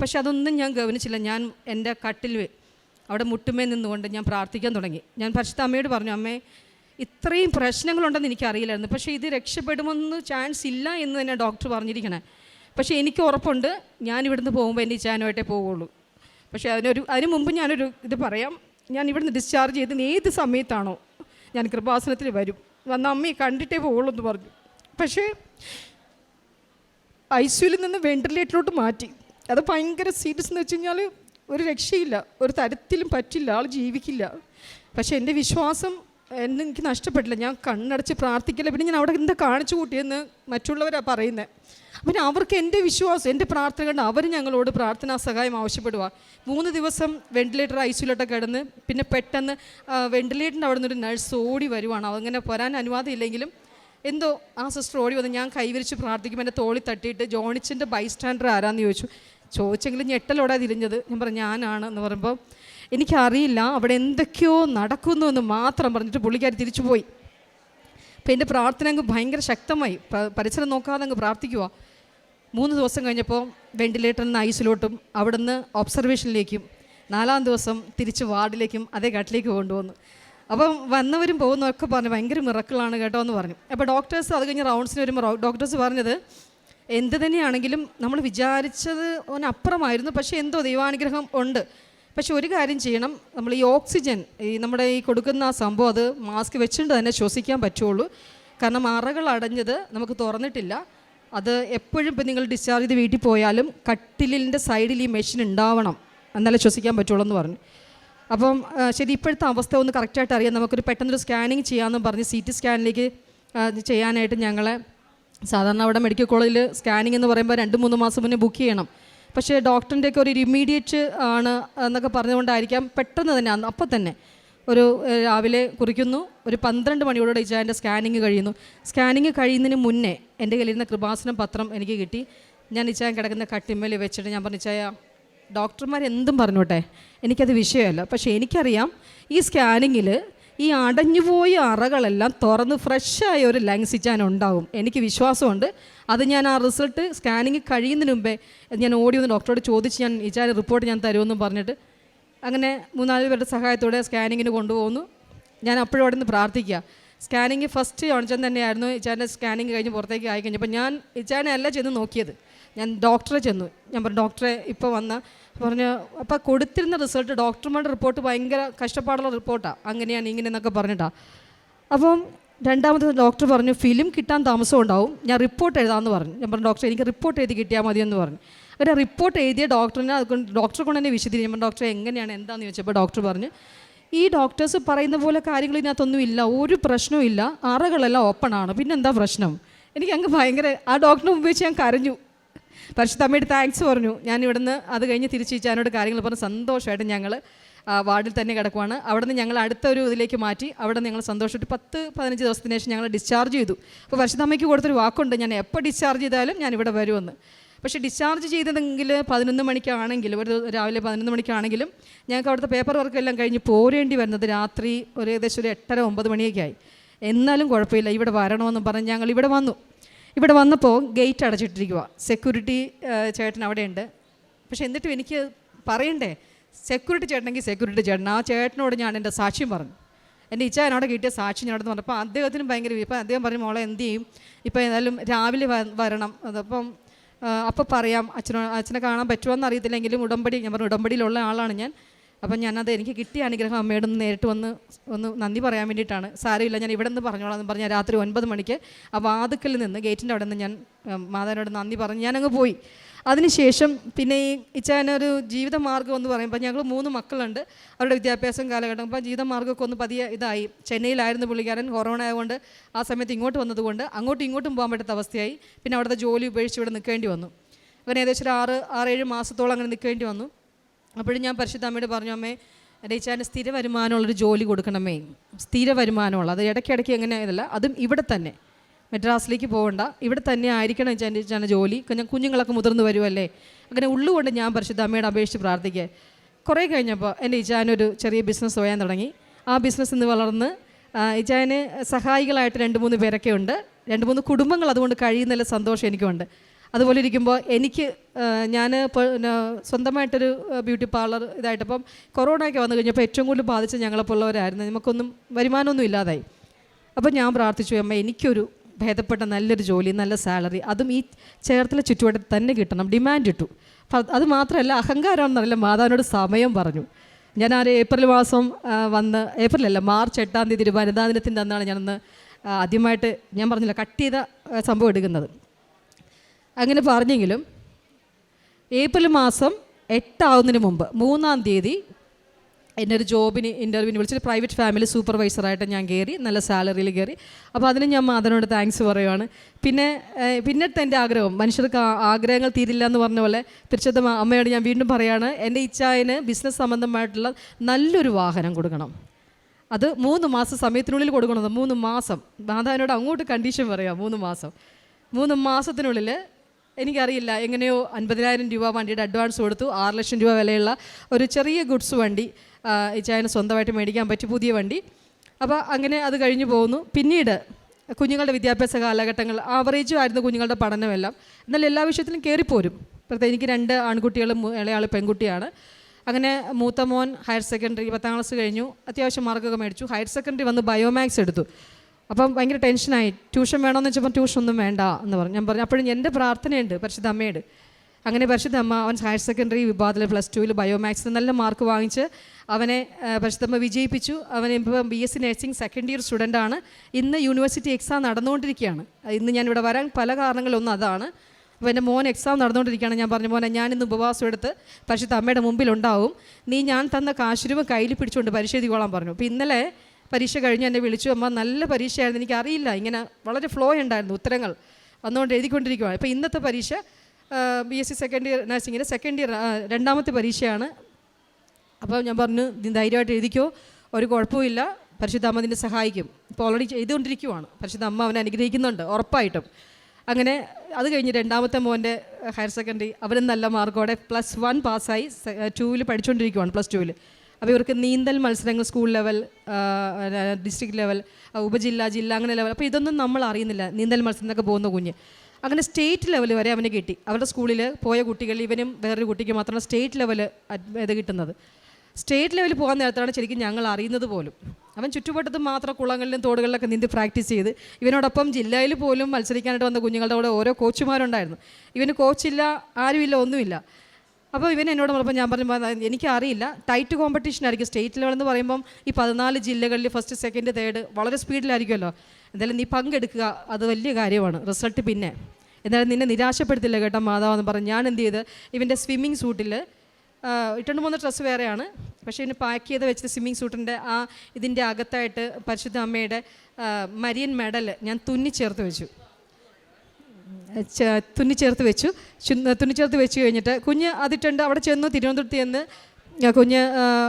പക്ഷെ അതൊന്നും ഞാൻ ഗവനിച്ചില്ല ഞാൻ എന്റെ കട്ടിൽ അവിടെ മുട്ടുമേ നിന്നുകൊണ്ട് ഞാൻ പ്രാർത്ഥിക്കാൻ തുടങ്ങി. ഞാൻ പരിശുദ്ധ അമ്മയോട് പറഞ്ഞു അമ്മേ ഇത്രയും പ്രശ്നങ്ങളുണ്ടെന്ന് എനിക്കറിയില്ലായിരുന്നു. പക്ഷേ ഇത് രക്ഷപ്പെടുമെന്ന് ചാൻസ് ഇല്ല എന്ന് തന്നെ ഡോക്ടർ പറഞ്ഞിരിക്കണേ. പക്ഷേ എനിക്ക് ഉറപ്പുണ്ട്. ഞാൻ ഇവിടുന്ന് പോകുമ്പോൾ എന്റെ ചാനുമായിട്ടേ പോവുള്ളൂ. പക്ഷേ അതിനൊരു അതിന് മുമ്പ് ഞാനൊരു ഇത് പറയാം. ഞാൻ ഇവിടുന്ന് ഡിസ്ചാർജ് ചെയ്ത് ഏത് സമയത്താണോ ഞാൻ കൃപാസനത്തിൽ വരും. വന്ന അമ്മയെ കണ്ടിട്ടേ പോകുള്ളൂ എന്ന് പറഞ്ഞു. പക്ഷേ ഐ നിന്ന് വെന്റിലേറ്ററിലോട്ട് മാറ്റി. അത് ഭയങ്കര സീരിയസ് എന്ന് വെച്ച് കഴിഞ്ഞാൽ ഒരു രക്ഷയില്ല. ഒരു തരത്തിലും പറ്റില്ല. ആൾ ജീവിക്കില്ല. പക്ഷെ എന്റെ വിശ്വാസം എന്നെ എനിക്ക് നഷ്ടപ്പെട്ടില്ല. ഞാൻ കണ്ണടച്ച് പ്രാർത്ഥിക്കില്ല. പിന്നെ ഞാൻ അവിടെ എന്താ കാണിച്ചു കൂട്ടിയെന്ന് മറ്റുള്ളവരാണ് പറയുന്നത് പിന്നെ അവർക്ക് എന്റെ വിശ്വാസം എന്റെ പ്രാർത്ഥന കണ്ട് അവർ ഞങ്ങളോട് പ്രാർത്ഥനാ സഹായം ആവശ്യപ്പെടുക മൂന്ന് ദിവസം വെന്റിലേറ്റർ ഐ സിയിലോട്ട് കിടന്ന് പിന്നെ പെട്ടെന്ന് വെന്റിലേറ്ററിന്റെ അവിടെ നിന്നൊരു നഴ്സ് ഓടി വരുവാണ്. അങ്ങനെ വരാൻ അനുവാദം ഇല്ലെങ്കിലും എന്തോ ആ സിസ്റ്റർ ഓടി വന്ന് ഞാൻ കൈവരിച്ച് പ്രാർത്ഥിക്കും എന്റെ തോളി തട്ടിയിട്ട് ജോണിച്ചിന്റെ ബൈസ്റ്റാൻഡർ ആരാന്ന് ചോദിച്ചു. ചോദിച്ചെങ്കിലും ഞെട്ടലോടെ തിരിഞ്ഞത്. ഞാൻ പറഞ്ഞു ഞാനാണ് എന്ന് പറയുമ്പോൾ എനിക്കറിയില്ല അവിടെ എന്തൊക്കെയോ നടക്കുന്നു എന്ന് മാത്രം പറഞ്ഞിട്ട് പുള്ളിക്കാരി തിരിച്ചു പോയി. അപ്പം എന്റെ പ്രാർത്ഥന അങ്ങ് ഭയങ്കര ശക്തമായി. പരിസരം നോക്കാതെ അങ്ങ് പ്രാർത്ഥിക്കുക മൂന്ന് ദിവസം കഴിഞ്ഞപ്പോൾ വെന്റിലേറ്ററിൽ നിന്ന് ഐസിലോട്ടും അവിടുന്ന് ഒബ്സർവേഷനിലേക്കും നാലാം ദിവസം തിരിച്ച് വാർഡിലേക്കും അതേ ഘട്ടിലേക്ക് കൊണ്ടുവന്നു. അപ്പം വന്നവരും പോകുന്നതൊക്കെ പറഞ്ഞു ഭയങ്കര മിറക്കിളാണ് കേട്ടോ എന്ന് പറഞ്ഞു. അപ്പോൾ ഡോക്ടേഴ്സ് അത് കഴിഞ്ഞ് റൗണ്ട്സിന് വരുമ്പോൾ ഡോക്ടേഴ്സ് പറഞ്ഞത് എന്ത് തന്നെയാണെങ്കിലും നമ്മൾ വിചാരിച്ചത് അതിനപ്പുറമായിരുന്നു പക്ഷേ എന്തോ ദൈവാനുഗ്രഹം ഉണ്ട്. പക്ഷെ ഒരു കാര്യം ചെയ്യണം. നമ്മൾ ഈ ഓക്സിജൻ ഈ നമ്മുടെ ഈ കൊടുക്കുന്ന സംഭവം അത് മാസ്ക് വെച്ചുകൊണ്ട് തന്നെ ശ്വസിക്കാൻ പറ്റുള്ളൂ. കാരണം അറകൾ അടഞ്ഞത് നമുക്ക് തുറന്നിട്ടില്ല. അത് എപ്പോഴും ഇപ്പം നിങ്ങൾ ഡിസ്ചാർജ് ചെയ്ത് വീട്ടിൽ പോയാലും കട്ടിലിന്റെ സൈഡിൽ ഈ മെഷീൻ ഉണ്ടാവണം. എന്നാലേ ശ്വസിക്കാൻ പറ്റുള്ളൂ എന്ന് പറഞ്ഞു. അപ്പം ശരി ഇപ്പോഴത്തെ അവസ്ഥ ഒന്ന് കറക്റ്റായിട്ട് അറിയാം. നമുക്കൊരു പെട്ടെന്നൊരു സ്കാനിങ് ചെയ്യാമെന്ന് പറഞ്ഞ് സി ടി സ്കാനിലേക്ക് ചെയ്യാനായിട്ട് ഞങ്ങളെ സാധാരണ അവിടെ മെഡിക്കൽ കോളേജിൽ സ്കാനിങ് എന്ന് പറയുമ്പോൾ രണ്ട് മൂന്ന് മാസം മുന്നേ ബുക്ക് ചെയ്യണം. പക്ഷേ ഡോക്ടറിന്റെയൊക്കെ ഒരു ഇമ്മീഡിയറ്റ് ആണ് എന്നൊക്കെ പറഞ്ഞുകൊണ്ടായിരിക്കാം പെട്ടെന്ന് തന്നെ അപ്പം തന്നെ ഒരു രാവിലെ കുറിക്കുന്നു ഒരു പന്ത്രണ്ട് മണിയോടെ ഇച്ചാന്റെ സ്കാനിങ് കഴിയുന്നു. സ്കാനിങ് കഴിയുന്നതിന് മുന്നേ എന്റെ കയ്യിലിരുന്ന കൃപാസനം പത്രം എനിക്ക് കിട്ടി. ഞാൻ ഇച്ചാൻ കിടക്കുന്ന കട്ടിമേൽ വെച്ചിട്ട് ഞാൻ പറഞ്ഞു ഇച്ചായ ഡോക്ടർമാർ എന്തും പറഞ്ഞോട്ടെ എനിക്കത് വിഷയമല്ല. പക്ഷേ എനിക്കറിയാം ഈ സ്കാനിങ്ങിൽ ഈ അടഞ്ഞുപോയ അറകളെല്ലാം തുറന്ന് ഫ്രഷായ ഒരു ലങ്സ് ഇച്ചാൻ ഉണ്ടാവും. എനിക്ക് വിശ്വാസമുണ്ട്. അത് ഞാൻ ആ റിസൾട്ട് സ്കാനിങ് കഴിയുന്നതിന് മുമ്പേ ഞാൻ ഓടി വന്ന് ഡോക്ടറോട് ചോദിച്ച് ഞാൻ ഇച്ചാൻ റിപ്പോർട്ട് ഞാൻ തരുമെന്ന് പറഞ്ഞിട്ട് അങ്ങനെ മൂന്നാൽ പേരുടെ സഹായത്തോടെ സ്കാനിങ്ങിന് കൊണ്ടുപോകുന്നു. ഞാൻ അപ്പോഴും അവിടെ നിന്ന് പ്രാർത്ഥിക്കുക. സ്കാനിങ് ഫസ്റ്റ് ജോൺസൺ തന്നെയായിരുന്നു ഇച്ചാന്റെ സ്കാനിങ് കഴിഞ്ഞ് പുറത്തേക്ക് ആയി കഴിഞ്ഞപ്പോൾ ഞാൻ ഇച്ചാനെ അല്ല ചെന്ന് നോക്കിയത്. ഞാൻ ഡോക്ടറെ ചെന്നു. ഞാൻ പറഞ്ഞു ഡോക്ടറെ ഇപ്പോൾ വന്ന്. പറഞ്ഞു അപ്പോൾ കൊടുത്തിരുന്ന റിസൾട്ട് ഡോക്ടർമാരുടെ റിപ്പോർട്ട് ഭയങ്കര കഷ്ടപ്പാടുള്ള റിപ്പോർട്ടാണ് അങ്ങനെയാണ് ഇങ്ങനെ എന്നൊക്കെ പറഞ്ഞിട്ടാണ് അപ്പം രണ്ടാമത് ഡോക്ടർ പറഞ്ഞു ഫിലിം കിട്ടാൻ താമസം ഉണ്ടാവും. ഞാൻ റിപ്പോർട്ട് എഴുതാമെന്ന് പറഞ്ഞു. ഞാൻ പറഞ്ഞു ഡോക്ടർ എനിക്ക് റിപ്പോർട്ട് എഴുതി കിട്ടിയാൽ മതിയെന്ന് പറഞ്ഞു. അങ്ങനെ റിപ്പോർട്ട് എഴുതിയ ഡോക്ടറിനെ അതുകൊണ്ട് ഡോക്ടറെ കൊണ്ട് തന്നെ വിശദീകരിച്ചു. ഞാൻ ഡോക്ടറെ എങ്ങനെയാണ് എന്താണെന്ന് ചോദിച്ചപ്പോൾ ഡോക്ടർ പറഞ്ഞു ഈ ഡോക്ടേഴ്സ് പറയുന്ന പോലെ കാര്യങ്ങൾ ഇതിനകത്തൊന്നും ഇല്ല. ഒരു പ്രശ്നവും ഇല്ല. അറകളെല്ലാം ഓപ്പൺ ആണ്. പിന്നെന്താ പ്രശ്നം? എനിക്ക് അങ്ങ് ഭയങ്കര ആ ഡോക്ടറിനെ ഉപയോഗിച്ച് ഞാൻ കരഞ്ഞു. പരിശുദ്ധ അമ്മയുടെ താങ്ക്സ് പറഞ്ഞു. ഞാൻ ഇവിടുന്ന് അത് കഴിഞ്ഞ് തിരിച്ച് ചാനോട് കാര്യങ്ങൾ പറഞ്ഞ് സന്തോഷമായിട്ട് ഞങ്ങൾ വാർഡിൽ തന്നെ കിടക്കുവാണ്. നിന്ന് ഞങ്ങൾ അടുത്ത ഒരു ഇതിലേക്ക് മാറ്റി അവിടെ നിന്ന് ഞങ്ങൾ സന്തോഷമായിട്ട് പത്ത് പതിനഞ്ച് ദിവസത്തിന് ശേഷം ഞങ്ങൾ ഡിസ്ചാർജ് ചെയ്തു. അപ്പോൾ പരിശുദ്ധമ്മയ്ക്ക് കൊടുത്തൊരു വാക്കുണ്ട് ഞാൻ എപ്പോൾ ഡിസ്ചാർജ് ചെയ്താലും ഞാൻ ഇവിടെ വരുമെന്ന്. പക്ഷേ ഡിസ്ചാർജ് ചെയ്തതെങ്കിൽ പതിനൊന്ന് മണിക്കാണെങ്കിലും ഒരു രാവിലെ പതിനൊന്ന് മണിക്കാണെങ്കിലും ഞങ്ങൾക്ക് അവിടുത്തെ പേപ്പർ വർക്ക് എല്ലാം കഴിഞ്ഞ് പോരേണ്ടി വരുന്നത് രാത്രി ഒരു ഏകദേശം ഒരു എട്ടര ഒമ്പത് മണിയൊക്കെ ആയി. എന്നാലും കുഴപ്പമില്ല ഇവിടെ വരണമെന്ന് പറഞ്ഞ് ഞങ്ങൾ ഇവിടെ വന്നു. ഇവിടെ വന്നപ്പോൾ ഗേറ്റ് അടച്ചിട്ടിരിക്കുക സെക്യൂരിറ്റി ചേട്ടൻ അവിടെയുണ്ട്. പക്ഷെ എന്നിട്ടും എനിക്ക് പറയണ്ടേ? സെക്യൂരിറ്റി ചേട്ടനെങ്കിൽ സെക്യൂരിറ്റി ചേട്ടൻ. ആ ചേട്ടനോട് ഞാൻ എന്റെ സാക്ഷ്യം പറഞ്ഞു. എന്റെ ഇച്ചായനോട് കിട്ടിയ സാക്ഷി ഞാനോട് പറഞ്ഞപ്പോൾ അദ്ദേഹത്തിനും ഭയങ്കര ഇപ്പം അദ്ദേഹം പറഞ്ഞു മോളെ എന്ത് ചെയ്യും? ഇപ്പം ഏതായാലും രാവിലെ വരണം. അതപ്പം അപ്പോൾ പറയാം. അച്ഛനോ അച്ഛനെ കാണാൻ പറ്റുമോ അറിയത്തില്ലെങ്കിലും ഉടമ്പടി ഞാൻ പറഞ്ഞു ഉടമ്പടിയിലുള്ള ആളാണ് ഞാൻ. അപ്പം ഞാനത് എനിക്ക് കിട്ടിയ അനുഗ്രഹം അമ്മയോട് നേരിട്ട് വന്ന് ഒന്ന് നന്ദി പറയാൻ വേണ്ടിയിട്ടാണ്. സാരമില്ല ഞാൻ ഇവിടെ നിന്ന് പറഞ്ഞോളാം എന്ന് പറഞ്ഞാൽ രാത്രി ഒൻപത് മണിക്ക് ആ വാതുക്കൽ നിന്ന് ഗേറ്റിന്റെ അവിടെ നിന്ന് ഞാൻ മാതാവിനോട് നന്ദി പറഞ്ഞ് ഞാനങ്ങ് പോയി. അതിനുശേഷം പിന്നെ ഈ ഇച്ചാനൊരു ജീവിതമാർഗം എന്ന് പറയുമ്പോൾ ഞങ്ങൾ മൂന്ന് മക്കളുണ്ട്. അവരുടെ വിദ്യാഭ്യാസം കാലഘട്ടം അപ്പോൾ ജീവിതമാർഗമൊക്കെ ഒന്ന് പതിയെ ഇതായി. ചെന്നൈയിലായിരുന്നു പുള്ളിക്കാരൻ കൊറോണ ആയതുകൊണ്ട് ആ സമയത്ത് ഇങ്ങോട്ട് വന്നതുകൊണ്ട് അങ്ങോട്ടും ഇങ്ങോട്ടും പോകാൻ പറ്റാത്ത അവസ്ഥയായി. പിന്നെ അവിടുത്തെ ജോലി ഉപേക്ഷിച്ച് ഇവിടെ നിൽക്കേണ്ടി വന്നു. അങ്ങനെ ഏകദേശം ഒരു ആറ് ആറേഴ് മാസത്തോളം അങ്ങനെ നിൽക്കേണ്ടി വന്നു. അപ്പോഴും ഞാൻ പരിശുദ്ധ അമ്മയോട് പറഞ്ഞു അമ്മേ എന്റെ ഇച്ചാന് സ്ഥിര വരുമാനമുള്ളൊരു ജോലി കൊടുക്കണമേ. സ്ഥിര വരുമാനമുള്ള അത് ഇടയ്ക്കിടയ്ക്ക് എങ്ങനെ ഇതല്ല അതും ഇവിടെ തന്നെ. മദ്രാസിലേക്ക് പോകണ്ട ഇവിടെ തന്നെ ആയിരിക്കണം ഇച്ചാന്റെ ജോലി. ഞാൻ കുഞ്ഞുങ്ങളൊക്കെ മുതിർന്ന് വരുമല്ലേ അങ്ങനെ ഉള്ളുകൊണ്ട് ഞാൻ പരിശുദ്ധ അമ്മയോട് അപേക്ഷിച്ച് പ്രാർത്ഥിക്കുക. കുറേ കഴിഞ്ഞപ്പോൾ എന്റെ ഇച്ചാനൊരു ചെറിയ ബിസിനസ് പോയാൻ തുടങ്ങി. ആ ബിസിനസ് ഇന്ന് വളർന്ന് ഇച്ചാന് സഹായികളായിട്ട് രണ്ട് മൂന്ന് പേരൊക്കെ ഉണ്ട്. രണ്ട് മൂന്ന് കുടുംബങ്ങൾ അതുകൊണ്ട് കഴിയുന്നതിൽ സന്തോഷം എനിക്കുണ്ട് അതുപോലെ ഇരിക്കുമ്പോൾ എനിക്ക് ഞാൻ സ്വന്തമായിട്ടൊരു ബ്യൂട്ടി പാർലർ ഇതായിട്ടപ്പം കൊറോണയൊക്കെ വന്നു കഴിഞ്ഞപ്പോൾ ഏറ്റവും കൂടുതൽ ബാധിച്ച ഞങ്ങളെപ്പോലുള്ളവരായിരുന്നു. നമുക്കൊന്നും വരുമാനമൊന്നും ഇല്ലാതായി. അപ്പോൾ ഞാൻ പ്രാർത്ഥിച്ചു അമ്മ എനിക്കൊരു ഭേദപ്പെട്ട നല്ലൊരു ജോലി നല്ല സാലറി അതും ഈ ചേർത്തല ചുറ്റുവട്ടത്തിൽ തന്നെ കിട്ടണം. ഡിമാൻഡ് ഇട്ടു. അത് മാത്രമല്ല അഹങ്കാരമാണെന്നറിയില്ല മാതാവിനോട് സമയം പറഞ്ഞു. ഞാൻ ആ ഏപ്രിൽ മാസം വന്ന് ഏപ്രിലല്ല മാർച്ച് എട്ടാം തീയതി വനിതാ ദിനത്തിന്റെ അന്നാണ് ഞാനൊന്ന് ആദ്യമായിട്ട് ഞാൻ പറഞ്ഞില്ല കട്ട് ചെയ്ത സംഭവം എടുക്കുന്നത്. അങ്ങനെ പറഞ്ഞെങ്കിലും ഏപ്രിൽ മാസം എട്ടാവുന്നതിന് മുമ്പ് മൂന്നാം തീയതി എന്റെ ഒരു ജോബിന് ഇന്റർവ്യൂവിന് വിളിച്ചിട്ട് പ്രൈവറ്റ് ഫാമിലി സൂപ്പർവൈസറായിട്ട് ഞാൻ കയറി നല്ല സാലറിയിൽ കയറി. അപ്പോൾ അതിന് ഞാൻ മാതനോട് താങ്ക്സ് പറയുവാണ്. പിന്നെ പിന്നെ പിന്നത്തെ എന്റെ ആഗ്രഹം മനുഷ്യർക്ക് ആഗ്രഹങ്ങൾ തീരില്ല എന്ന് പറഞ്ഞ പോലെ തിരിച്ചത് അമ്മയോട് ഞാൻ വീണ്ടും പറയാണ് എന്റെ ഇച്ഛായന് ബിസിനസ് സംബന്ധമായിട്ടുള്ള നല്ലൊരു വാഹനം കൊടുക്കണം. അത് മൂന്ന് മാസം സമയത്തിനുള്ളിൽ കൊടുക്കണം മൂന്ന് മാസം. മാതാവിനോട് അങ്ങോട്ട് കണ്ടീഷൻ പറയാം മൂന്ന് മാസം. മൂന്ന് മാസത്തിനുള്ളിൽ എനിക്കറിയില്ല എങ്ങനെയോ അൻപതിനായിരം രൂപ വണ്ടിയുടെ അഡ്വാൻസ് കൊടുത്തു. ആറ് ലക്ഷം രൂപ വിലയുള്ള ഒരു ചെറിയ ഗുഡ്സ് വണ്ടി ഇച്ചായന് സ്വന്തമായിട്ട് മേടിക്കാൻ പറ്റി പുതിയ വണ്ടി. അപ്പോൾ അങ്ങനെ അത് കഴിഞ്ഞു പോകുന്നു. പിന്നീട് കുഞ്ഞുങ്ങളുടെ വിദ്യാഭ്യാസ കാലഘട്ടങ്ങൾ ആവറേജും ആയിരുന്നു കുഞ്ഞുങ്ങളുടെ പഠനമെല്ലാം. എന്നാൽ എല്ലാ വിഷയത്തിലും കയറിപ്പോരും പ്രത്യേകിച്ച് എനിക്ക് രണ്ട് ആൺകുട്ടികളും ഇളയാൾ പെൺകുട്ടിയാണ്. അങ്ങനെ മൂത്ത മോൻ ഹയർ സെക്കൻഡറി പത്താം ക്ലാസ് കഴിഞ്ഞു. അത്യാവശ്യം മാർക്കൊക്കെ മേടിച്ചു. ഹയർ സെക്കൻഡറി വന്ന് ബയോമാക്സ് എടുത്തു. അപ്പം ഭയങ്കര ടെൻഷനായി. ട്യൂഷൻ വേണമെന്ന് വെച്ചപ്പോൾ ട്യൂഷൻ ഒന്നും വേണ്ട എന്ന് പറഞ്ഞു. ഞാൻ പറഞ്ഞു അപ്പോഴും എന്റെ പ്രാർത്ഥനയുണ്ട് പരിശുദ്ധ അമ്മയുടെ. അങ്ങനെ പരിശുദ്ധ അമ്മ അവൻ ഹയർ സെക്കൻഡറി വിഭാഗത്തിൽ പ്ലസ് ടുവിൽ ബയോമാക്സിൽ നല്ല മാർക്ക് വാങ്ങിച്ച് അവനെ പരിശുദ്ധമ്മ വിജയിപ്പിച്ചു. അവൻ ഇപ്പം B S C nursing second year സ്റ്റുഡന്റാണ് ഇന്ന് യൂണിവേഴ്സിറ്റി എക്സാം നടന്നുകൊണ്ടിരിക്കുകയാണ്. ഇന്ന് ഞാനിവിടെ വരാൻ പല കാരണങ്ങളൊന്നും അതാണ്. അപ്പോൾ എന്റെ മോൻ എക്സാം നടന്നുകൊണ്ടിരിക്കുകയാണ്. ഞാൻ പറഞ്ഞു മോനെ ഞാൻ ഇന്ന് ഉപവാസം എടുത്ത് പരിശുദ്ധ അമ്മയുടെ മുമ്പിലുണ്ടാവും നീ ഞാൻ തന്ന കാശുരൂപ കയ്യിൽ പിടിച്ചുകൊണ്ട് പരിശോധിക്കോളാൻ പറഞ്ഞു. അപ്പോൾ ഇന്നലെ പരീക്ഷ കഴിഞ്ഞ് എന്നെ വിളിച്ചു. അമ്മ നല്ല പരീക്ഷയായിരുന്നു. എനിക്കറിയില്ല. ഇങ്ങനെ വളരെ ഫ്ലോ ഉണ്ടായിരുന്നു ഉത്തരങ്ങൾ വന്നുകൊണ്ട് എഴുതിക്കൊണ്ടിരിക്കുകയാണ് ഇപ്പോൾ ഇന്നത്തെ പരീക്ഷ B S C second year നഴ്സിങ്ങിന്റെ second year രണ്ടാമത്തെ പരീക്ഷയാണ്. അപ്പോൾ ഞാൻ പറഞ്ഞു ധൈര്യമായിട്ട് എഴുതിക്കോ. ഒരു കുഴപ്പമില്ല പരിശുദ്ധ അമ്മ നിന്നെ സഹായിക്കും. ഇപ്പോൾ ഓൾറെഡി ചെയ്തുകൊണ്ടിരിക്കുവാണ്. പരിശുദ്ധ അമ്മ അവനെ അനുഗ്രഹിക്കുന്നുണ്ട് ഉറപ്പായിട്ടും. അങ്ങനെ അത് കഴിഞ്ഞ് രണ്ടാമത്തെ മോന്റെ ഹയർ സെക്കൻഡറി അവനും നല്ല മാർക്കോടെ പ്ലസ് വൺ പാസ്സായി ടൂവിൽ പഠിച്ചുകൊണ്ടിരിക്കുവാണ് പ്ലസ് ടൂവിൽ അപ്പോൾ ഇവർക്ക് നീന്തൽ മത്സരങ്ങൾ സ്കൂൾ ലെവൽ ഡിസ്ട്രിക്ട് ലെവൽ ഉപജില്ല ജില്ല അങ്ങനെ ലെവൽ അപ്പോൾ ഇതൊന്നും നമ്മൾ അറിയുന്നില്ല നീന്തൽ മത്സരത്തിനൊക്കെ പോകുന്ന കുഞ്ഞ്. അങ്ങനെ സ്റ്റേറ്റ് ലെവൽ വരെ അവന് കിട്ടി. അവരുടെ സ്കൂളിൽ പോയ കുട്ടികൾ ഇവനും വേറൊരു കുട്ടിക്ക് മാത്രമാണ് സ്റ്റേറ്റ് ലെവൽ ഇത് കിട്ടുന്നത്. സ്റ്റേറ്റ് ലെവലിൽ പോകാൻ നേരത്താണ് ശരിക്കും ഞങ്ങൾ അറിയുന്നത് പോലും. അവൻ ചുറ്റുവട്ടത്ത് മാത്രം കുളങ്ങളിലും തോടുകളിലൊക്കെ നീന്തി പ്രാക്ടീസ് ചെയ്ത് ഇവനോടൊപ്പം ജില്ലയിൽ പോലും മത്സരിക്കാനായിട്ട് വന്ന കുഞ്ഞുങ്ങളുടെ കൂടെ ഓരോ കോച്ചുമാരുണ്ടായിരുന്നു ഇവന് കോച്ചില്ല ആരുമില്ല ഒന്നുമില്ല. അപ്പോൾ ഇവൻ എന്നോട് പറഞ്ഞപ്പോൾ ഞാൻ പറഞ്ഞു "മാ, എനിക്കറിയില്ല. ടൈറ്റ് കോമ്പറ്റീഷൻ ആയിരിക്കും. സ്റ്റേറ്റ് ലെവൽ എന്ന് പറയുമ്പം ഈ പതിനാല് ജില്ലകളിൽ ഫസ്റ്റ് സെക്കൻഡ് തേർഡ് വളരെ സ്പീഡിലായിരിക്കുമല്ലോ. എന്തായാലും നീ പങ്കെടുക്കുക. അത് വലിയ കാര്യമാണ്. റിസൾട്ട് പിന്നെ. എന്തായാലും നിന്നെ നിരാശപ്പെടുത്തില്ല കേട്ടോ മാതാവ് എന്ന് പറഞ്ഞു. ഞാൻ എന്ത് ചെയ്ത്? ഇവന്റെ സ്വിമ്മിങ് സൂട്ടിൽ ഇട്ടുണ്ട് മൂന്ന് ഡ്രസ്സ് വേറെയാണ്. പക്ഷേ ഇതിന് പാക്ക് ചെയ്ത് വെച്ചിട്ട് സ്വിമ്മിങ് സൂട്ടിന്റെ ആ ഇതിന്റെ അകത്തായിട്ട് പരിശുദ്ധ അമ്മയുടെ മരിയൻ മെഡൽ ഞാൻ തുന്നി ചേർത്ത് വെച്ചു. തുന്നി ചേർത്ത് വെച്ചു. തുന്നി ചേർത്ത് വെച്ച് കഴിഞ്ഞിട്ട് കുഞ്ഞ് അതിട്ടുണ്ട്. അവിടെ ചെന്നു തിരുവനന്തപുരത്ത് ചെന്ന് കുഞ്ഞ്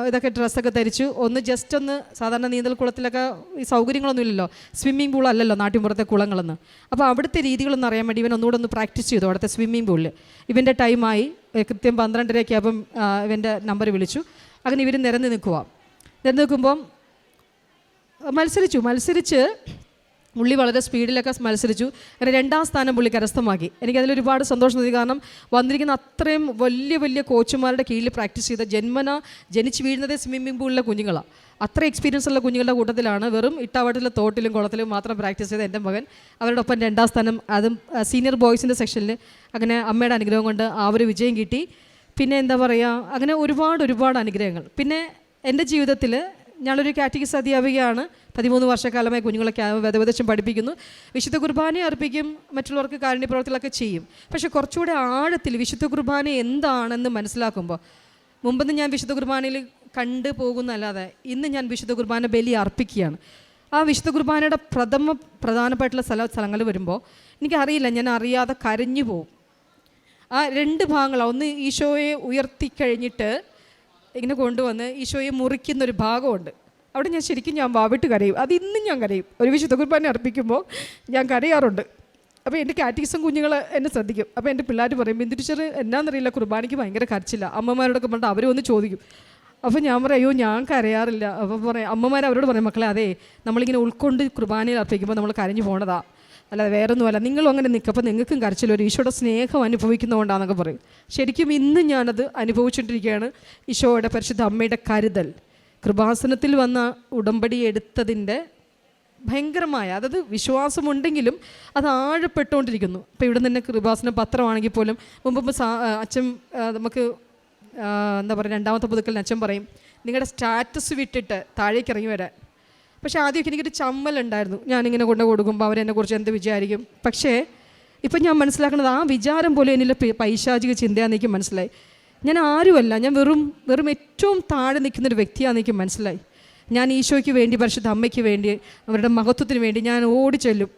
ഇതൊക്കെ ഡ്രസ്സൊക്കെ ധരിച്ചു. ഒന്ന് ജസ്റ്റ് ഒന്ന് സാധാരണ നീന്തൽ കുളത്തിലൊക്കെ ഈ സൗകര്യങ്ങളൊന്നും ഇല്ലല്ലോ. സ്വിമ്മിംഗ് പൂൾ അല്ലല്ലോ നാട്ടിൻപുറത്തെ കുളങ്ങളെന്ന്. അപ്പോൾ അവിടുത്തെ രീതികളൊന്നും അറിയാൻ വേണ്ടി ഇവൻ ഒന്നുകൂടെ ഒന്ന് പ്രാക്ടീസ് ചെയ്തു അവിടുത്തെ സ്വിമ്മിംഗ് പൂളിൽ ഇവന്റെ ടൈമായി കൃത്യം പന്ത്രണ്ടരയ്ക്ക് അപ്പം ഇവന്റെ നമ്പർ വിളിച്ചു. അങ്ങനെ ഇവർ നിരന്ന് നിൽക്കുക നിരന്ന് നിൽക്കുമ്പം മത്സരിച്ചു. മത്സരിച്ച് പുള്ളി വളരെ സ്പീഡിലൊക്കെ മത്സരിച്ചു. അങ്ങനെ രണ്ടാം സ്ഥാനം പുള്ളി കരസ്ഥമാക്കി. എനിക്കതിൽ ഒരുപാട് സന്തോഷം തോന്നി. കാരണം വന്നിരിക്കുന്ന അത്രയും വലിയ വലിയ കോച്ചുമാരുടെ കീഴിൽ പ്രാക്ടീസ് ചെയ്ത ജന്മന ജനിച്ച് വീഴുന്നതേ സ്വിമ്മിംഗ് പൂളിലെ കുഞ്ഞുങ്ങളാണ് അത്ര എക്സ്പീരിയൻസ് ഉള്ള കുഞ്ഞുങ്ങളുടെ കൂട്ടത്തിലാണ് വെറും ഇട്ടാവട്ടിലെ തോട്ടിലും കുളത്തിലും മാത്രം പ്രാക്ടീസ് ചെയ്ത എന്റെ മകൻ. അവരോടൊപ്പം രണ്ടാം സ്ഥാനം അതും സീനിയർ ബോയ്സിന്റെ സെക്ഷനിൽ അങ്ങനെ അമ്മയുടെ അനുഗ്രഹം കൊണ്ട് ആ ഒരു വിജയം കിട്ടി. പിന്നെ എന്താ പറയുക അങ്ങനെ ഒരുപാട് ഒരുപാട് അനുഗ്രഹങ്ങൾ. പിന്നെ എന്റെ ജീവിതത്തിൽ ഞാനൊരു കാറ്റഗറിസ് അധ്യാപികയാണ് പതിമൂന്ന് വർഷക്കാലമായി കുഞ്ഞുങ്ങളെ വേദവദേശം പഠിപ്പിക്കുന്നു. വിശുദ്ധ കുർബാന അർപ്പിക്കും മറ്റുള്ളവർക്ക് കാരുണ്യ പ്രവർത്തികളൊക്കെ ചെയ്യും. പക്ഷേ കുറച്ചുകൂടെ ആഴത്തിൽ വിശുദ്ധ കുർബാന എന്താണെന്ന് മനസ്സിലാക്കുമ്പോൾ മുമ്പെന്ന് ഞാൻ വിശുദ്ധ കുർബാനയിൽ കണ്ടു പോകുന്നല്ലാതെ ഇന്ന് ഞാൻ വിശുദ്ധ കുർബാന ബലി അർപ്പിക്കുകയാണ്. ആ വിശുദ്ധ കുർബാനയുടെ പ്രഥമ പ്രധാനപ്പെട്ടുള്ള സ്ഥല സ്ഥലങ്ങൾ വരുമ്പോൾ എനിക്കറിയില്ല ഞാൻ അറിയാതെ കരഞ്ഞു പോകും ആ രണ്ട് ഭാഗങ്ങളാണ് ഒന്ന് ഈശോയെ ഉയർത്തിക്കഴിഞ്ഞിട്ട് ഇങ്ങനെ കൊണ്ടുവന്ന് ഈശോയെ മുറിക്കുന്നൊരു ഭാഗമുണ്ട്. അവിടെ ഞാൻ ശരിക്കും ഞാൻ വാവിട്ട് കരയും. അത് ഇന്നും ഞാൻ കരയും. ഒരു വിശുദ്ധ കുർബാന അർപ്പിക്കുമ്പോൾ ഞാൻ കരയാറുണ്ട്. അപ്പോൾ എന്റെ കാറ്റീസും കുഞ്ഞുങ്ങൾ എന്നെ ശ്രദ്ധിക്കും. അപ്പോൾ എന്റെ പിള്ളേർ പറയും ബിന്ദു ടീച്ചർ എന്നാന്നറിയില്ല കുർബാനയ്ക്ക് ഭയങ്കര കരച്ചില്ല അമ്മമാരോടൊക്കെ പറഞ്ഞിട്ട് അവരും ഒന്ന് ചോദിക്കും. അപ്പോൾ ഞാൻ പറയും അയ്യോ ഞാൻ കരയാറില്ല. അപ്പോൾ പറയും അമ്മമാർ അവരോട് പറയും മക്കളെ അതെ നമ്മളിങ്ങനെ ഉൾക്കൊണ്ട് കുർബാനയിൽ അർപ്പിക്കുമ്പോൾ നമ്മൾ കരഞ്ഞു പോണതാ. അല്ലാതെ വേറൊന്നുമല്ല നിങ്ങളും അങ്ങനെ നിൽക്കപ്പോൾ നിങ്ങൾക്കും കരച്ചില്ല ഒരു ഈശോയുടെ സ്നേഹം അനുഭവിക്കുന്നതുകൊണ്ടാണെന്നൊക്കെ പറയും. ശരിക്കും ഇന്ന് ഞാനത് അനുഭവിച്ചുകൊണ്ടിരിക്കുകയാണ് ഈശോയുടെ പരിശുദ്ധ അമ്മയുടെ കരുതൽ. കൃപാസനത്തിൽ വന്ന ഉടമ്പടി എടുത്തതിന്റെ ഭയങ്കരമായ അതായത് വിശ്വാസമുണ്ടെങ്കിലും അത് ആഴപ്പെട്ടുകൊണ്ടിരിക്കുന്നു. അപ്പോൾ ഇവിടെ തന്നെ കൃപാസന പത്രമാണെങ്കിൽ പോലും മുമ്പ് അച്ഛൻ നമുക്ക് എന്താ പറയുക രണ്ടാമത്തെ പുതുക്കലിന് അച്ഛൻ പറയും നിങ്ങളുടെ സ്റ്റാറ്റസ് വിട്ടിട്ട് താഴേക്ക് ഇറങ്ങി വരാൻ. പക്ഷേ ആദ്യമൊക്കെ എനിക്കൊരു ചമ്മലുണ്ടായിരുന്നു ഞാനിങ്ങനെ കൊണ്ട് കൊടുക്കുമ്പോൾ അവരെന്നെക്കുറിച്ച് എന്ത് വിചാരിക്കും. പക്ഷേ ഇപ്പം ഞാൻ മനസ്സിലാക്കുന്നത് ആ വിചാരം പോലും എന്നിലെ പൈശാചിക ചിന്തയാണെന്ന് എനിക്ക് മനസ്സിലായി. ഞാൻ ആരുമല്ല ഞാൻ വെറും വെറും ഏറ്റവും താഴെ നിൽക്കുന്നൊരു വ്യക്തിയാണെന്ന് എനിക്ക് മനസ്സിലായി. ഞാൻ ഈശോയ്ക്ക് വേണ്ടി പരിശുദ്ധ അമ്മയ്ക്ക് വേണ്ടി അവരുടെ മഹത്വത്തിന് വേണ്ടി ഞാൻ ഓടി ചെല്ലും.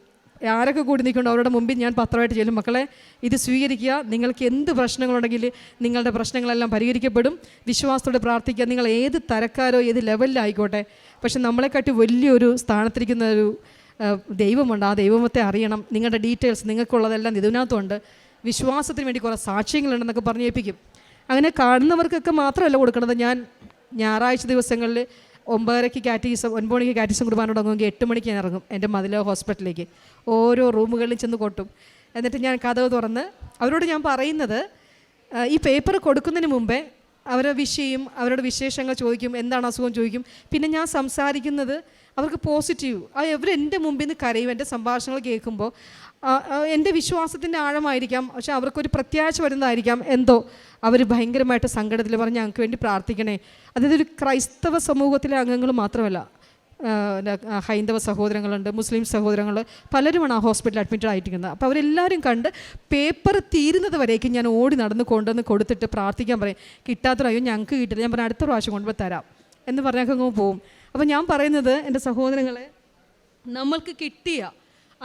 ആരൊക്കെ കൂടി നിൽക്കുന്നുണ്ടോ അവരുടെ മുമ്പിൽ ഞാൻ പത്രമായിട്ട് ചെല്ലും. മക്കളെ ഇത് സ്വീകരിക്കുക. നിങ്ങൾക്ക് എന്ത് പ്രശ്നങ്ങളുണ്ടെങ്കിൽ നിങ്ങളുടെ പ്രശ്നങ്ങളെല്ലാം പരിഹരിക്കപ്പെടും. വിശ്വാസത്തോടെ പ്രാർത്ഥിക്കുക. നിങ്ങൾ ഏത് തരക്കാരോ ഏത് ലെവലിലായിക്കോട്ടെ. പക്ഷെ നമ്മളെക്കാട്ടി വലിയൊരു സ്ഥാനത്തിരിക്കുന്ന ഒരു ദൈവമുണ്ട്. ആ ദൈവത്തെ അറിയണം. നിങ്ങളുടെ ഡീറ്റെയിൽസ് നിങ്ങൾക്കുള്ളതെല്ലാം ഇതിനകത്തുണ്ട്. വിശ്വാസത്തിന് വേണ്ടി കുറേ സാക്ഷ്യങ്ങളുണ്ടെന്നൊക്കെ പറഞ്ഞ് ഏൽപ്പിക്കും അങ്ങനെ കാണുന്നവർക്കൊക്കെ മാത്രമല്ല കൊടുക്കുന്നത് ഞാൻ ഞായറാഴ്ച ദിവസങ്ങളിൽ ഒമ്പതരയ്ക്ക് കാറ്റീസം ഒൻപത് മണിക്ക് കാറ്റീസം കുർബാന തുടങ്ങുമെങ്കിൽ എട്ട് മണിക്ക് ഞാൻ ഇറങ്ങും എന്റെ മതില ഹോസ്പിറ്റലിലേക്ക്. ഓരോ റൂമുകളിൽ ചെന്ന് കൊട്ടും. എന്നിട്ട് ഞാൻ കഥവ് തുറന്ന് അവരോട് ഞാൻ പറയുന്നത് ഈ പേപ്പർ കൊടുക്കുന്നതിന് മുമ്പേ അവരെ വിഷ് ചെയ്യും അവരുടെ വിശേഷങ്ങൾ ചോദിക്കും എന്താണ് അസുഖം ചോദിക്കും. പിന്നെ ഞാൻ സംസാരിക്കുന്നത് അവർക്ക് പോസിറ്റീവ്. അവരെന്റെ എന്റെ മുമ്പിൽ നിന്ന് കരയും എന്റെ സംഭാഷണങ്ങൾ കേൾക്കുമ്പോൾ എന്റെ വിശ്വാസത്തിന്റെ ആഴമായിരിക്കാം. പക്ഷെ അവർക്കൊരു പ്രത്യാശ വരുന്നതായിരിക്കാം. എന്തോ അവർ ഭയങ്കരമായിട്ട് സങ്കടത്തിൽ പറഞ്ഞ് ഞങ്ങൾക്ക് വേണ്ടി പ്രാർത്ഥിക്കണേ. അതായത് ഒരു ക്രൈസ്തവ സമൂഹത്തിലെ അംഗങ്ങൾ മാത്രമല്ല. ഹൈന്ദവ സഹോദരങ്ങളുണ്ട് മുസ്ലിം സഹോദരങ്ങൾ പലരുമാണ് ആ ഹോസ്പിറ്റലിൽ അഡ്മിറ്റഡ് ആയിട്ടിരിക്കുന്നത്. അപ്പോൾ അവരെല്ലാവരും കണ്ട് പേപ്പർ തീരുന്നത് വരേക്കും ഞാൻ ഓടി നടന്ന് കൊണ്ടുവന്ന് കൊടുത്തിട്ട് പ്രാർത്ഥിക്കാൻ പറയും. കിട്ടാത്തതായോ ഞങ്ങൾക്ക് കിട്ടില്ല. ഞാൻ പറഞ്ഞാൽ അടുത്ത പ്രാവശ്യം കൊണ്ടുപോയി തരാം എന്ന് പറഞ്ഞൊക്കെ അങ്ങ് പോവും. അപ്പോൾ ഞാൻ പറയുന്നത് എന്റെ സഹോദരങ്ങളെ നമ്മൾക്ക് കിട്ടിയ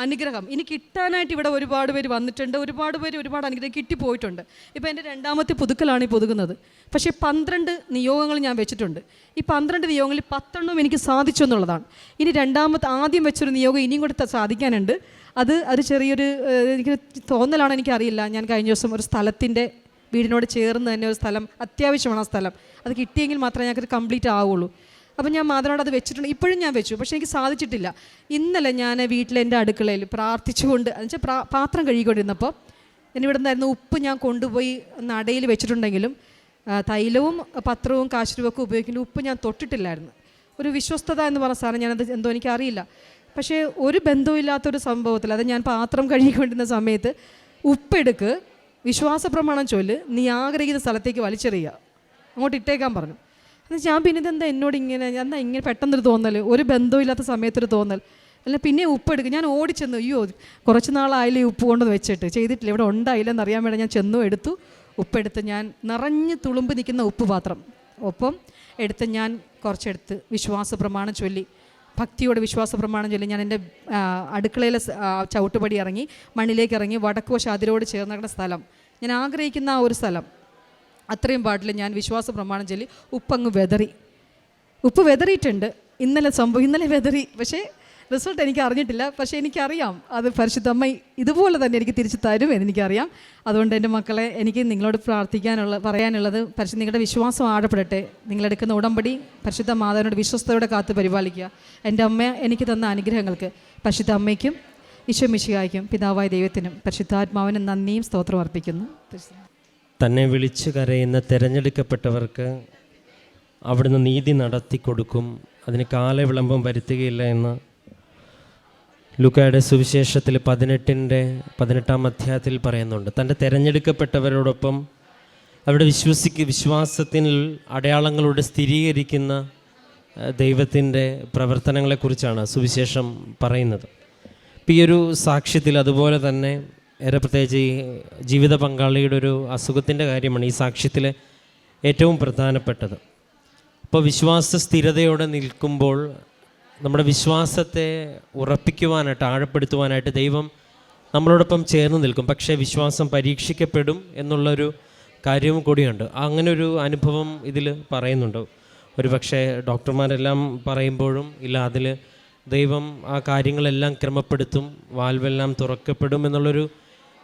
അനുഗ്രഹം. ഇനി കിട്ടാനായിട്ട് ഇവിടെ ഒരുപാട് പേര് വന്നിട്ടുണ്ട്. ഒരുപാട് പേര് ഒരുപാട് അനുഗ്രഹം കിട്ടിപ്പോയിട്ടുണ്ട്. ഇപ്പോൾ എന്റെ രണ്ടാമത്തെ പുതുക്കലാണ് ഈ പുതുക്കുന്നത് പക്ഷേ പന്ത്രണ്ട് നിയോഗങ്ങൾ ഞാൻ വെച്ചിട്ടുണ്ട്. ഈ പന്ത്രണ്ട് നിയോഗങ്ങളിൽ പത്തെണ്ണം എനിക്ക് സാധിച്ചു എന്നുള്ളതാണ്. ഇനി രണ്ടാമത്തെ ആദ്യം വെച്ചൊരു നിയോഗം ഇനിയും കൂടി സാധിക്കാനുണ്ട്. അത് അത് ചെറിയൊരു എനിക്ക് തോന്നലാണ് എനിക്കറിയില്ല. ഞാൻ കഴിഞ്ഞ ദിവസം ഒരു സ്ഥലത്തിന്റെ വീടിനോട് ചേർന്ന് തന്നെ ഒരു സ്ഥലം അത്യാവശ്യമാണ് ആ സ്ഥലം. അത് കിട്ടിയെങ്കിൽ മാത്രമേ ഞങ്ങൾക്ക് കംപ്ലീറ്റ് ആവുള്ളൂ. അപ്പം ഞാൻ മാതാവിനോട് അത് വെച്ചിട്ടുണ്ട്. ഇപ്പോഴും ഞാൻ വെച്ചു. പക്ഷേ എനിക്ക് സാധിച്ചിട്ടില്ല. ഇന്നലെ ഞാൻ വീട്ടിലെ എന്റെ അടുക്കളയിൽ പ്രാർത്ഥിച്ചുകൊണ്ട് എന്നുവെച്ചാൽ പ്രാ പാത്രം കഴുകിക്കൊണ്ടിരുന്നപ്പോൾ എന്നിവിടെ നിന്നായിരുന്നു ഉപ്പ് ഞാൻ കൊണ്ടുപോയി നടയിൽ വെച്ചിട്ടുണ്ടെങ്കിലും തൈലവും പത്രവും കാശുരൂപ ഒക്കെ ഉപയോഗിക്കുന്ന ഉപ്പ് ഞാൻ തൊട്ടിട്ടില്ലായിരുന്നു. ഒരു വിശ്വസ്തത എന്ന് പറഞ്ഞ സാധനം ഞാനത് എന്തോ എനിക്കറിയില്ല. പക്ഷേ ഒരു ബന്ധമില്ലാത്തൊരു സംഭവത്തിൽ അത് ഞാൻ പാത്രം കഴുകിക്കൊണ്ടിരുന്ന സമയത്ത് ഉപ്പെടുക്ക് വിശ്വാസ പ്രമാണം ചൊല്ല് നീ ആഗ്രഹിക്കുന്ന സ്ഥലത്തേക്ക് വലിച്ചെറിയുക. അങ്ങോട്ട് ഇട്ടേക്കാൻ പറഞ്ഞു. എന്ന് ഞാൻ പിന്നെ ഇതെന്താ എന്നോട് ഇങ്ങനെ എന്താ ഇങ്ങനെ പെട്ടെന്നൊരു തോന്നൽ ഒരു ബന്ധമില്ലാത്ത സമയത്തൊരു തോന്നൽ അല്ല പിന്നെ ഉപ്പ് എടുക്കും. ഞാൻ ഓടിച്ചെന്നു അയ്യോ കുറച്ച് നാളായാലും ഈ ഉപ്പ് കൊണ്ട് വെച്ചിട്ട്. ചെയ്തിട്ടില്ല. ഇവിടെ ഉണ്ടായില്ലെന്ന് അറിയാൻ വേണ്ടി ഞാൻ ചെന്നു എടുത്തു. ഉപ്പെടുത്ത് ഞാൻ നിറഞ്ഞ് തുളുമ്പ് നിൽക്കുന്ന ഉപ്പ് പാത്രം. ഒപ്പം എടുത്ത് ഞാൻ കുറച്ചെടുത്ത് വിശ്വാസ പ്രമാണം ചൊല്ലി. ഭക്തിയോടെ വിശ്വാസ പ്രമാണം ചൊല്ലി. ഞാൻ എന്റെ അടുക്കളയിലെ ചവിട്ടുപടി ഇറങ്ങി മണ്ണിലേക്ക് ഇറങ്ങി വടക്കുവശ അതിരോട് ചേർന്നിട്ട സ്ഥലം. ഞാൻ ആഗ്രഹിക്കുന്ന ആ ഒരു സ്ഥലം. അത്രയും പാട്ടിൽ ഞാൻ വിശ്വാസ പ്രമാണം ചൊല്ലി ഉപ്പങ്ങ് വെതറി. ഉപ്പ് വെതറിയിട്ടുണ്ട്. ഇന്നലെ സംഭവം ഇന്നലെ വെതറി. പക്ഷേ റിസൾട്ട് എനിക്ക് അറിഞ്ഞിട്ടില്ല. പക്ഷേ എനിക്കറിയാം. അത് പരിശുദ്ധമ്മ ഇതുപോലെ തന്നെ എനിക്ക് തിരിച്ചു തരും എനിക്കറിയാം. അതുകൊണ്ട് എന്റെ മക്കളെ എനിക്ക് നിങ്ങളോട് പ്രാർത്ഥിക്കാനുള്ള പറയാനുള്ളത് പരിശുദ്ധ നിങ്ങളുടെ വിശ്വാസം ആഴപ്പെടട്ടെ. നിങ്ങളെടുക്കുന്ന ഉടമ്പടി പരിശുദ്ധ മാതാവിനോട് വിശ്വസ്തയോടെ കാത്ത് പരിപാലിക്കുക. എന്റെ അമ്മ എനിക്ക് തന്ന അനുഗ്രഹങ്ങൾക്ക് പരിശുദ്ധ അമ്മയ്ക്കും ഈശോ മിശിഹായ്ക്കും പിതാവായ ദൈവത്തിനും പരിശുദ്ധാത്മാവിനും നന്ദിയും സ്തോത്രം അർപ്പിക്കുന്നു. തന്നെ വിളിച്ച് കരയുന്ന തിരഞ്ഞെടുക്കപ്പെട്ടവർക്ക് അവിടുന്ന് നീതി നടത്തി കൊടുക്കും. അതിന് കാലവിളംബം വരുത്തുകയില്ല എന്ന്. ലുക്കയുടെ സുവിശേഷത്തിൽ പതിനെട്ടിന്റെ പതിനെട്ടാം അധ്യായത്തിൽ പറയുന്നുണ്ട്. തന്റെ തിരഞ്ഞെടുക്കപ്പെട്ടവരോടൊപ്പം അവിടെ വിശ്വസിക്ക് വിശ്വാസത്തിൽ അടയാളങ്ങളോട് സ്ഥിരീകരിക്കുന്ന ദൈവത്തിന്റെ പ്രവർത്തനങ്ങളെക്കുറിച്ചാണ് സുവിശേഷം പറയുന്നത്. ഇപ്പം ഈ ഒരു സാക്ഷ്യത്തിൽ അതുപോലെ തന്നെ ഏറെ പ്രത്യേകിച്ച് ഈ ജീവിത പങ്കാളിയുടെ ഒരു അസുഖത്തിന്റെ കാര്യമാണ് ഈ സാക്ഷ്യത്തിലെ ഏറ്റവും പ്രധാനപ്പെട്ടത്. അപ്പോൾ വിശ്വാസ സ്ഥിരതയോടെ നിൽക്കുമ്പോൾ നമ്മുടെ വിശ്വാസത്തെ ഉറപ്പിക്കുവാനായിട്ട് ആഴപ്പെടുത്തുവാനായിട്ട് ദൈവം നമ്മളോടൊപ്പം ചേർന്ന് നിൽക്കും. പക്ഷേ വിശ്വാസം പരീക്ഷിക്കപ്പെടും എന്നുള്ളൊരു കാര്യവും കൂടിയുണ്ട്. അങ്ങനെ ഒരു അനുഭവം ഇതിൽ പറയുന്നുണ്ട്. ഒരു പക്ഷേ ഡോക്ടർമാരെല്ലാം പറയുമ്പോഴും ഇല്ല അതിൽ ദൈവം ആ കാര്യങ്ങളെല്ലാം ക്രമപ്പെടുത്തും വാൽവെല്ലാം തുറക്കപ്പെടും എന്നുള്ളൊരു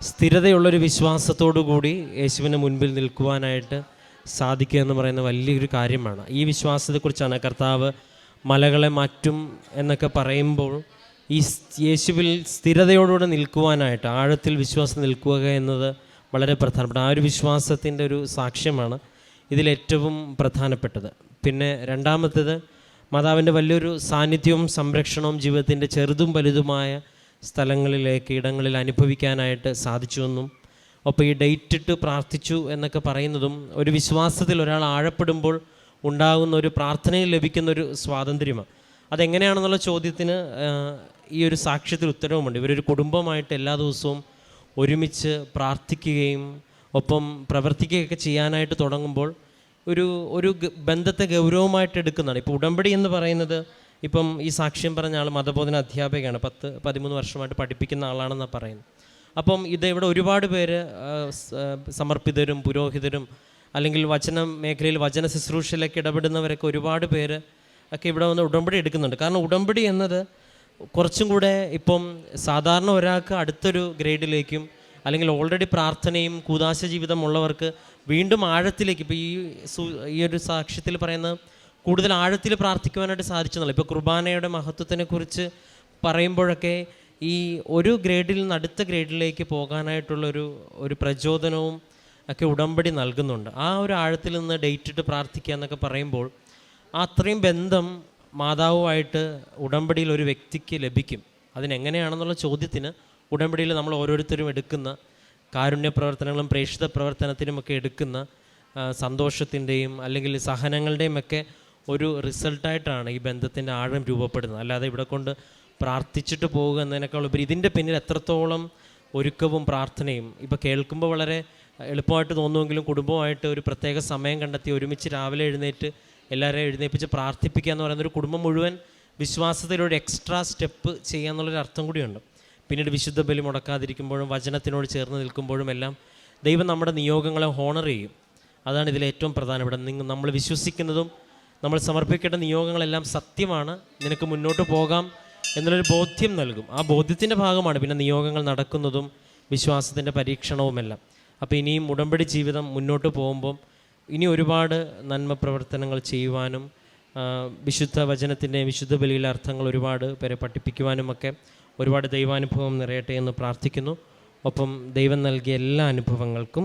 സ്ഥിരതയുള്ളൊരു വിശ്വാസത്തോടു കൂടി യേശുവിന് മുൻപിൽ നിൽക്കുവാനായിട്ട് സാധിക്കുക എന്ന് പറയുന്ന വലിയൊരു കാര്യമാണ്. ഈ വിശ്വാസത്തെക്കുറിച്ചാണ് കർത്താവ് മലകളെ മാറ്റും എന്നൊക്കെ പറയുമ്പോൾ ഈ യേശുവിൽ സ്ഥിരതയോടുകൂടെ നിൽക്കുവാനായിട്ട് ആഴത്തിൽ വിശ്വാസം നിൽക്കുക എന്നത് വളരെ പ്രധാനപ്പെട്ട ആ ഒരു വിശ്വാസത്തിന്റെ ഒരു സാക്ഷ്യമാണ് ഇതിലേറ്റവും പ്രധാനപ്പെട്ടത്. പിന്നെ രണ്ടാമത്തേത് മാതാവിന്റെ വലിയൊരു സാന്നിധ്യവും സംരക്ഷണവും ജീവിതത്തിന്റെ ചെറുതും വലുതുമായ സ്ഥലങ്ങളിലേക്ക് ഇടങ്ങളിൽ അനുഭവിക്കാനായിട്ട് സാധിച്ചുവെന്നും ഒപ്പം ഈ ഡേറ്റ് ഇട്ട് പ്രാർത്ഥിച്ചു എന്നൊക്കെ പറയുന്നതും ഒരു വിശ്വാസത്തിൽ ഒരാൾ ആഴപ്പെടുമ്പോൾ ഉണ്ടാകുന്ന ഒരു പ്രാർത്ഥനയിൽ ലഭിക്കുന്ന ഒരു സ്വാതന്ത്ര്യമാണ്. അതെങ്ങനെയാണെന്നുള്ള ചോദ്യത്തിന് ഈ ഒരു സാക്ഷ്യത്തിൽ ഉത്തരവുമുണ്ട്. ഇവരൊരു കുടുംബമായിട്ട് എല്ലാ ദിവസവും ഒരുമിച്ച് പ്രാർത്ഥിക്കുകയും ഒപ്പം പ്രവർത്തിക്കുകയൊക്കെ ചെയ്യാനായിട്ട് തുടങ്ങുമ്പോൾ ഒരു ഒരു ബന്ധത്തെ ഗൗരവമായിട്ട് എടുക്കുന്നതാണ്. ഇപ്പോൾ ഉടമ്പടി എന്ന് പറയുന്നത് ഇപ്പം ഈ സാക്ഷ്യം പറഞ്ഞ ആൾ മതബോധന അധ്യാപകയാണ്. പത്ത് പതിമൂന്ന് വർഷമായിട്ട് പഠിപ്പിക്കുന്ന ആളാണെന്നാണ് പറയുന്നത്. അപ്പം ഇത് ഇവിടെ ഒരുപാട് പേര് സമർപ്പിതരും പുരോഹിതരും അല്ലെങ്കിൽ വചന മേഖലയിൽ വചന ശുശ്രൂഷയിലൊക്കെ ഇടപെടുന്നവരൊക്കെ ഒരുപാട് പേര് ഒക്കെ ഇവിടെ വന്ന് ഉടമ്പടി എടുക്കുന്നുണ്ട്. കാരണം ഉടമ്പടി എന്നത് കുറച്ചും കൂടെ ഇപ്പം സാധാരണ ഒരാൾക്ക് അടുത്തൊരു ഗ്രേഡിലേക്കും അല്ലെങ്കിൽ ഓൾറെഡി പ്രാർത്ഥനയും കൂതാശ ജീവിതം ഉള്ളവർക്ക് വീണ്ടും ആഴത്തിലേക്ക് ഇപ്പോൾ ഈ ഈ ഒരു സാക്ഷ്യത്തിൽ പറയുന്ന കൂടുതൽ ആഴത്തിൽ പ്രാർത്ഥിക്കുവാനായിട്ട് സാധിച്ചെന്നുള്ളൂ. ഇപ്പോൾ കുർബാനയുടെ മഹത്വത്തിനെക്കുറിച്ച് പറയുമ്പോഴൊക്കെ ഈ ഒരു ഗ്രേഡിൽ നിന്ന് അടുത്ത ഗ്രേഡിലേക്ക് പോകാനായിട്ടുള്ളൊരു ഒരു പ്രചോദനവും ഒക്കെ ഉടമ്പടി നൽകുന്നുണ്ട്. ആ ഒരു ആഴത്തിൽ നിന്ന് ഡേറ്റ് ഇട്ട് പ്രാർത്ഥിക്കുക എന്നൊക്കെ പറയുമ്പോൾ അത്രയും ബന്ധം മാതാവുമായിട്ട് ഉടമ്പടിയിൽ ഒരു വ്യക്തിക്ക് ലഭിക്കും. അതിനെങ്ങനെയാണെന്നുള്ള ചോദ്യത്തിന് ഉടമ്പടിയിൽ നമ്മൾ ഓരോരുത്തരും എടുക്കുന്ന കാരുണ്യ പ്രവർത്തനങ്ങളും പ്രേക്ഷിത പ്രവർത്തനത്തിനുമൊക്കെ എടുക്കുന്ന സന്തോഷത്തിന്റെയും അല്ലെങ്കിൽ സഹനങ്ങളുടെയും ഒക്കെ ഒരു റിസൾട്ടായിട്ടാണ് ഈ ബന്ധത്തിന്റെ ആഴം രൂപപ്പെടുന്നത്. അല്ലാതെ ഇവിടെ കൊണ്ട് പ്രാർത്ഥിച്ചിട്ട് പോകുക എന്നതിനേക്കാൾ ഉപരി ഇതിന്റെ പിന്നിൽ എത്രത്തോളം ഒരുക്കവും പ്രാർത്ഥനയും ഇപ്പോൾ കേൾക്കുമ്പോൾ വളരെ എളുപ്പമായിട്ട് തോന്നുമെങ്കിലും കുടുംബമായിട്ട് ഒരു പ്രത്യേക സമയം കണ്ടെത്തി ഒരുമിച്ച് രാവിലെ എഴുന്നേറ്റ് എല്ലാവരെയും എഴുന്നേപ്പിച്ച് പ്രാർത്ഥിപ്പിക്കുക എന്ന് പറയുന്ന ഒരു കുടുംബം മുഴുവൻ വിശ്വാസത്തിലൊരു എക്സ്ട്രാ സ്റ്റെപ്പ് ചെയ്യുക എന്നുള്ളൊരു അർത്ഥം കൂടിയുണ്ട്. പിന്നീട് വിശുദ്ധ ബലി മുടക്കാതിരിക്കുമ്പോഴും വചനത്തിനോട് ചേർന്ന് നിൽക്കുമ്പോഴും എല്ലാം ദൈവം നമ്മുടെ നിയോഗങ്ങളെ ഹോണർ ചെയ്യും. അതാണ് ഇതിൽ ഏറ്റവും പ്രധാനപ്പെട്ട നിങ്ങൾ നമ്മൾ വിശ്വസിക്കുന്നതും നമ്മൾ സമർപ്പിക്കേണ്ട നിയോഗങ്ങളെല്ലാം സത്യമാണ്. നിനക്ക് മുന്നോട്ട് പോകാം എന്നുള്ളൊരു ബോധ്യം നൽകും. ആ ബോധ്യത്തിന്റെ ഭാഗമാണ് പിന്നെ നിയോഗങ്ങൾ നടക്കുന്നതും വിശ്വാസത്തിന്റെ പരീക്ഷണവുമെല്ലാം. അപ്പോൾ ഇനിയും ഉടമ്പടി ജീവിതം മുന്നോട്ട് പോകുമ്പം ഇനി ഒരുപാട് നന്മ പ്രവർത്തനങ്ങൾ ചെയ്യുവാനും വിശുദ്ധ വചനത്തിന്റെ വിശുദ്ധ ബലിയിലെ അർത്ഥങ്ങൾ ഒരുപാട് പേരെ പഠിപ്പിക്കുവാനുമൊക്കെ ഒരുപാട് ദൈവാനുഭവം നിറയട്ടെ എന്ന് പ്രാർത്ഥിക്കുന്നു. ഒപ്പം ദൈവം നൽകിയ എല്ലാ അനുഭവങ്ങൾക്കും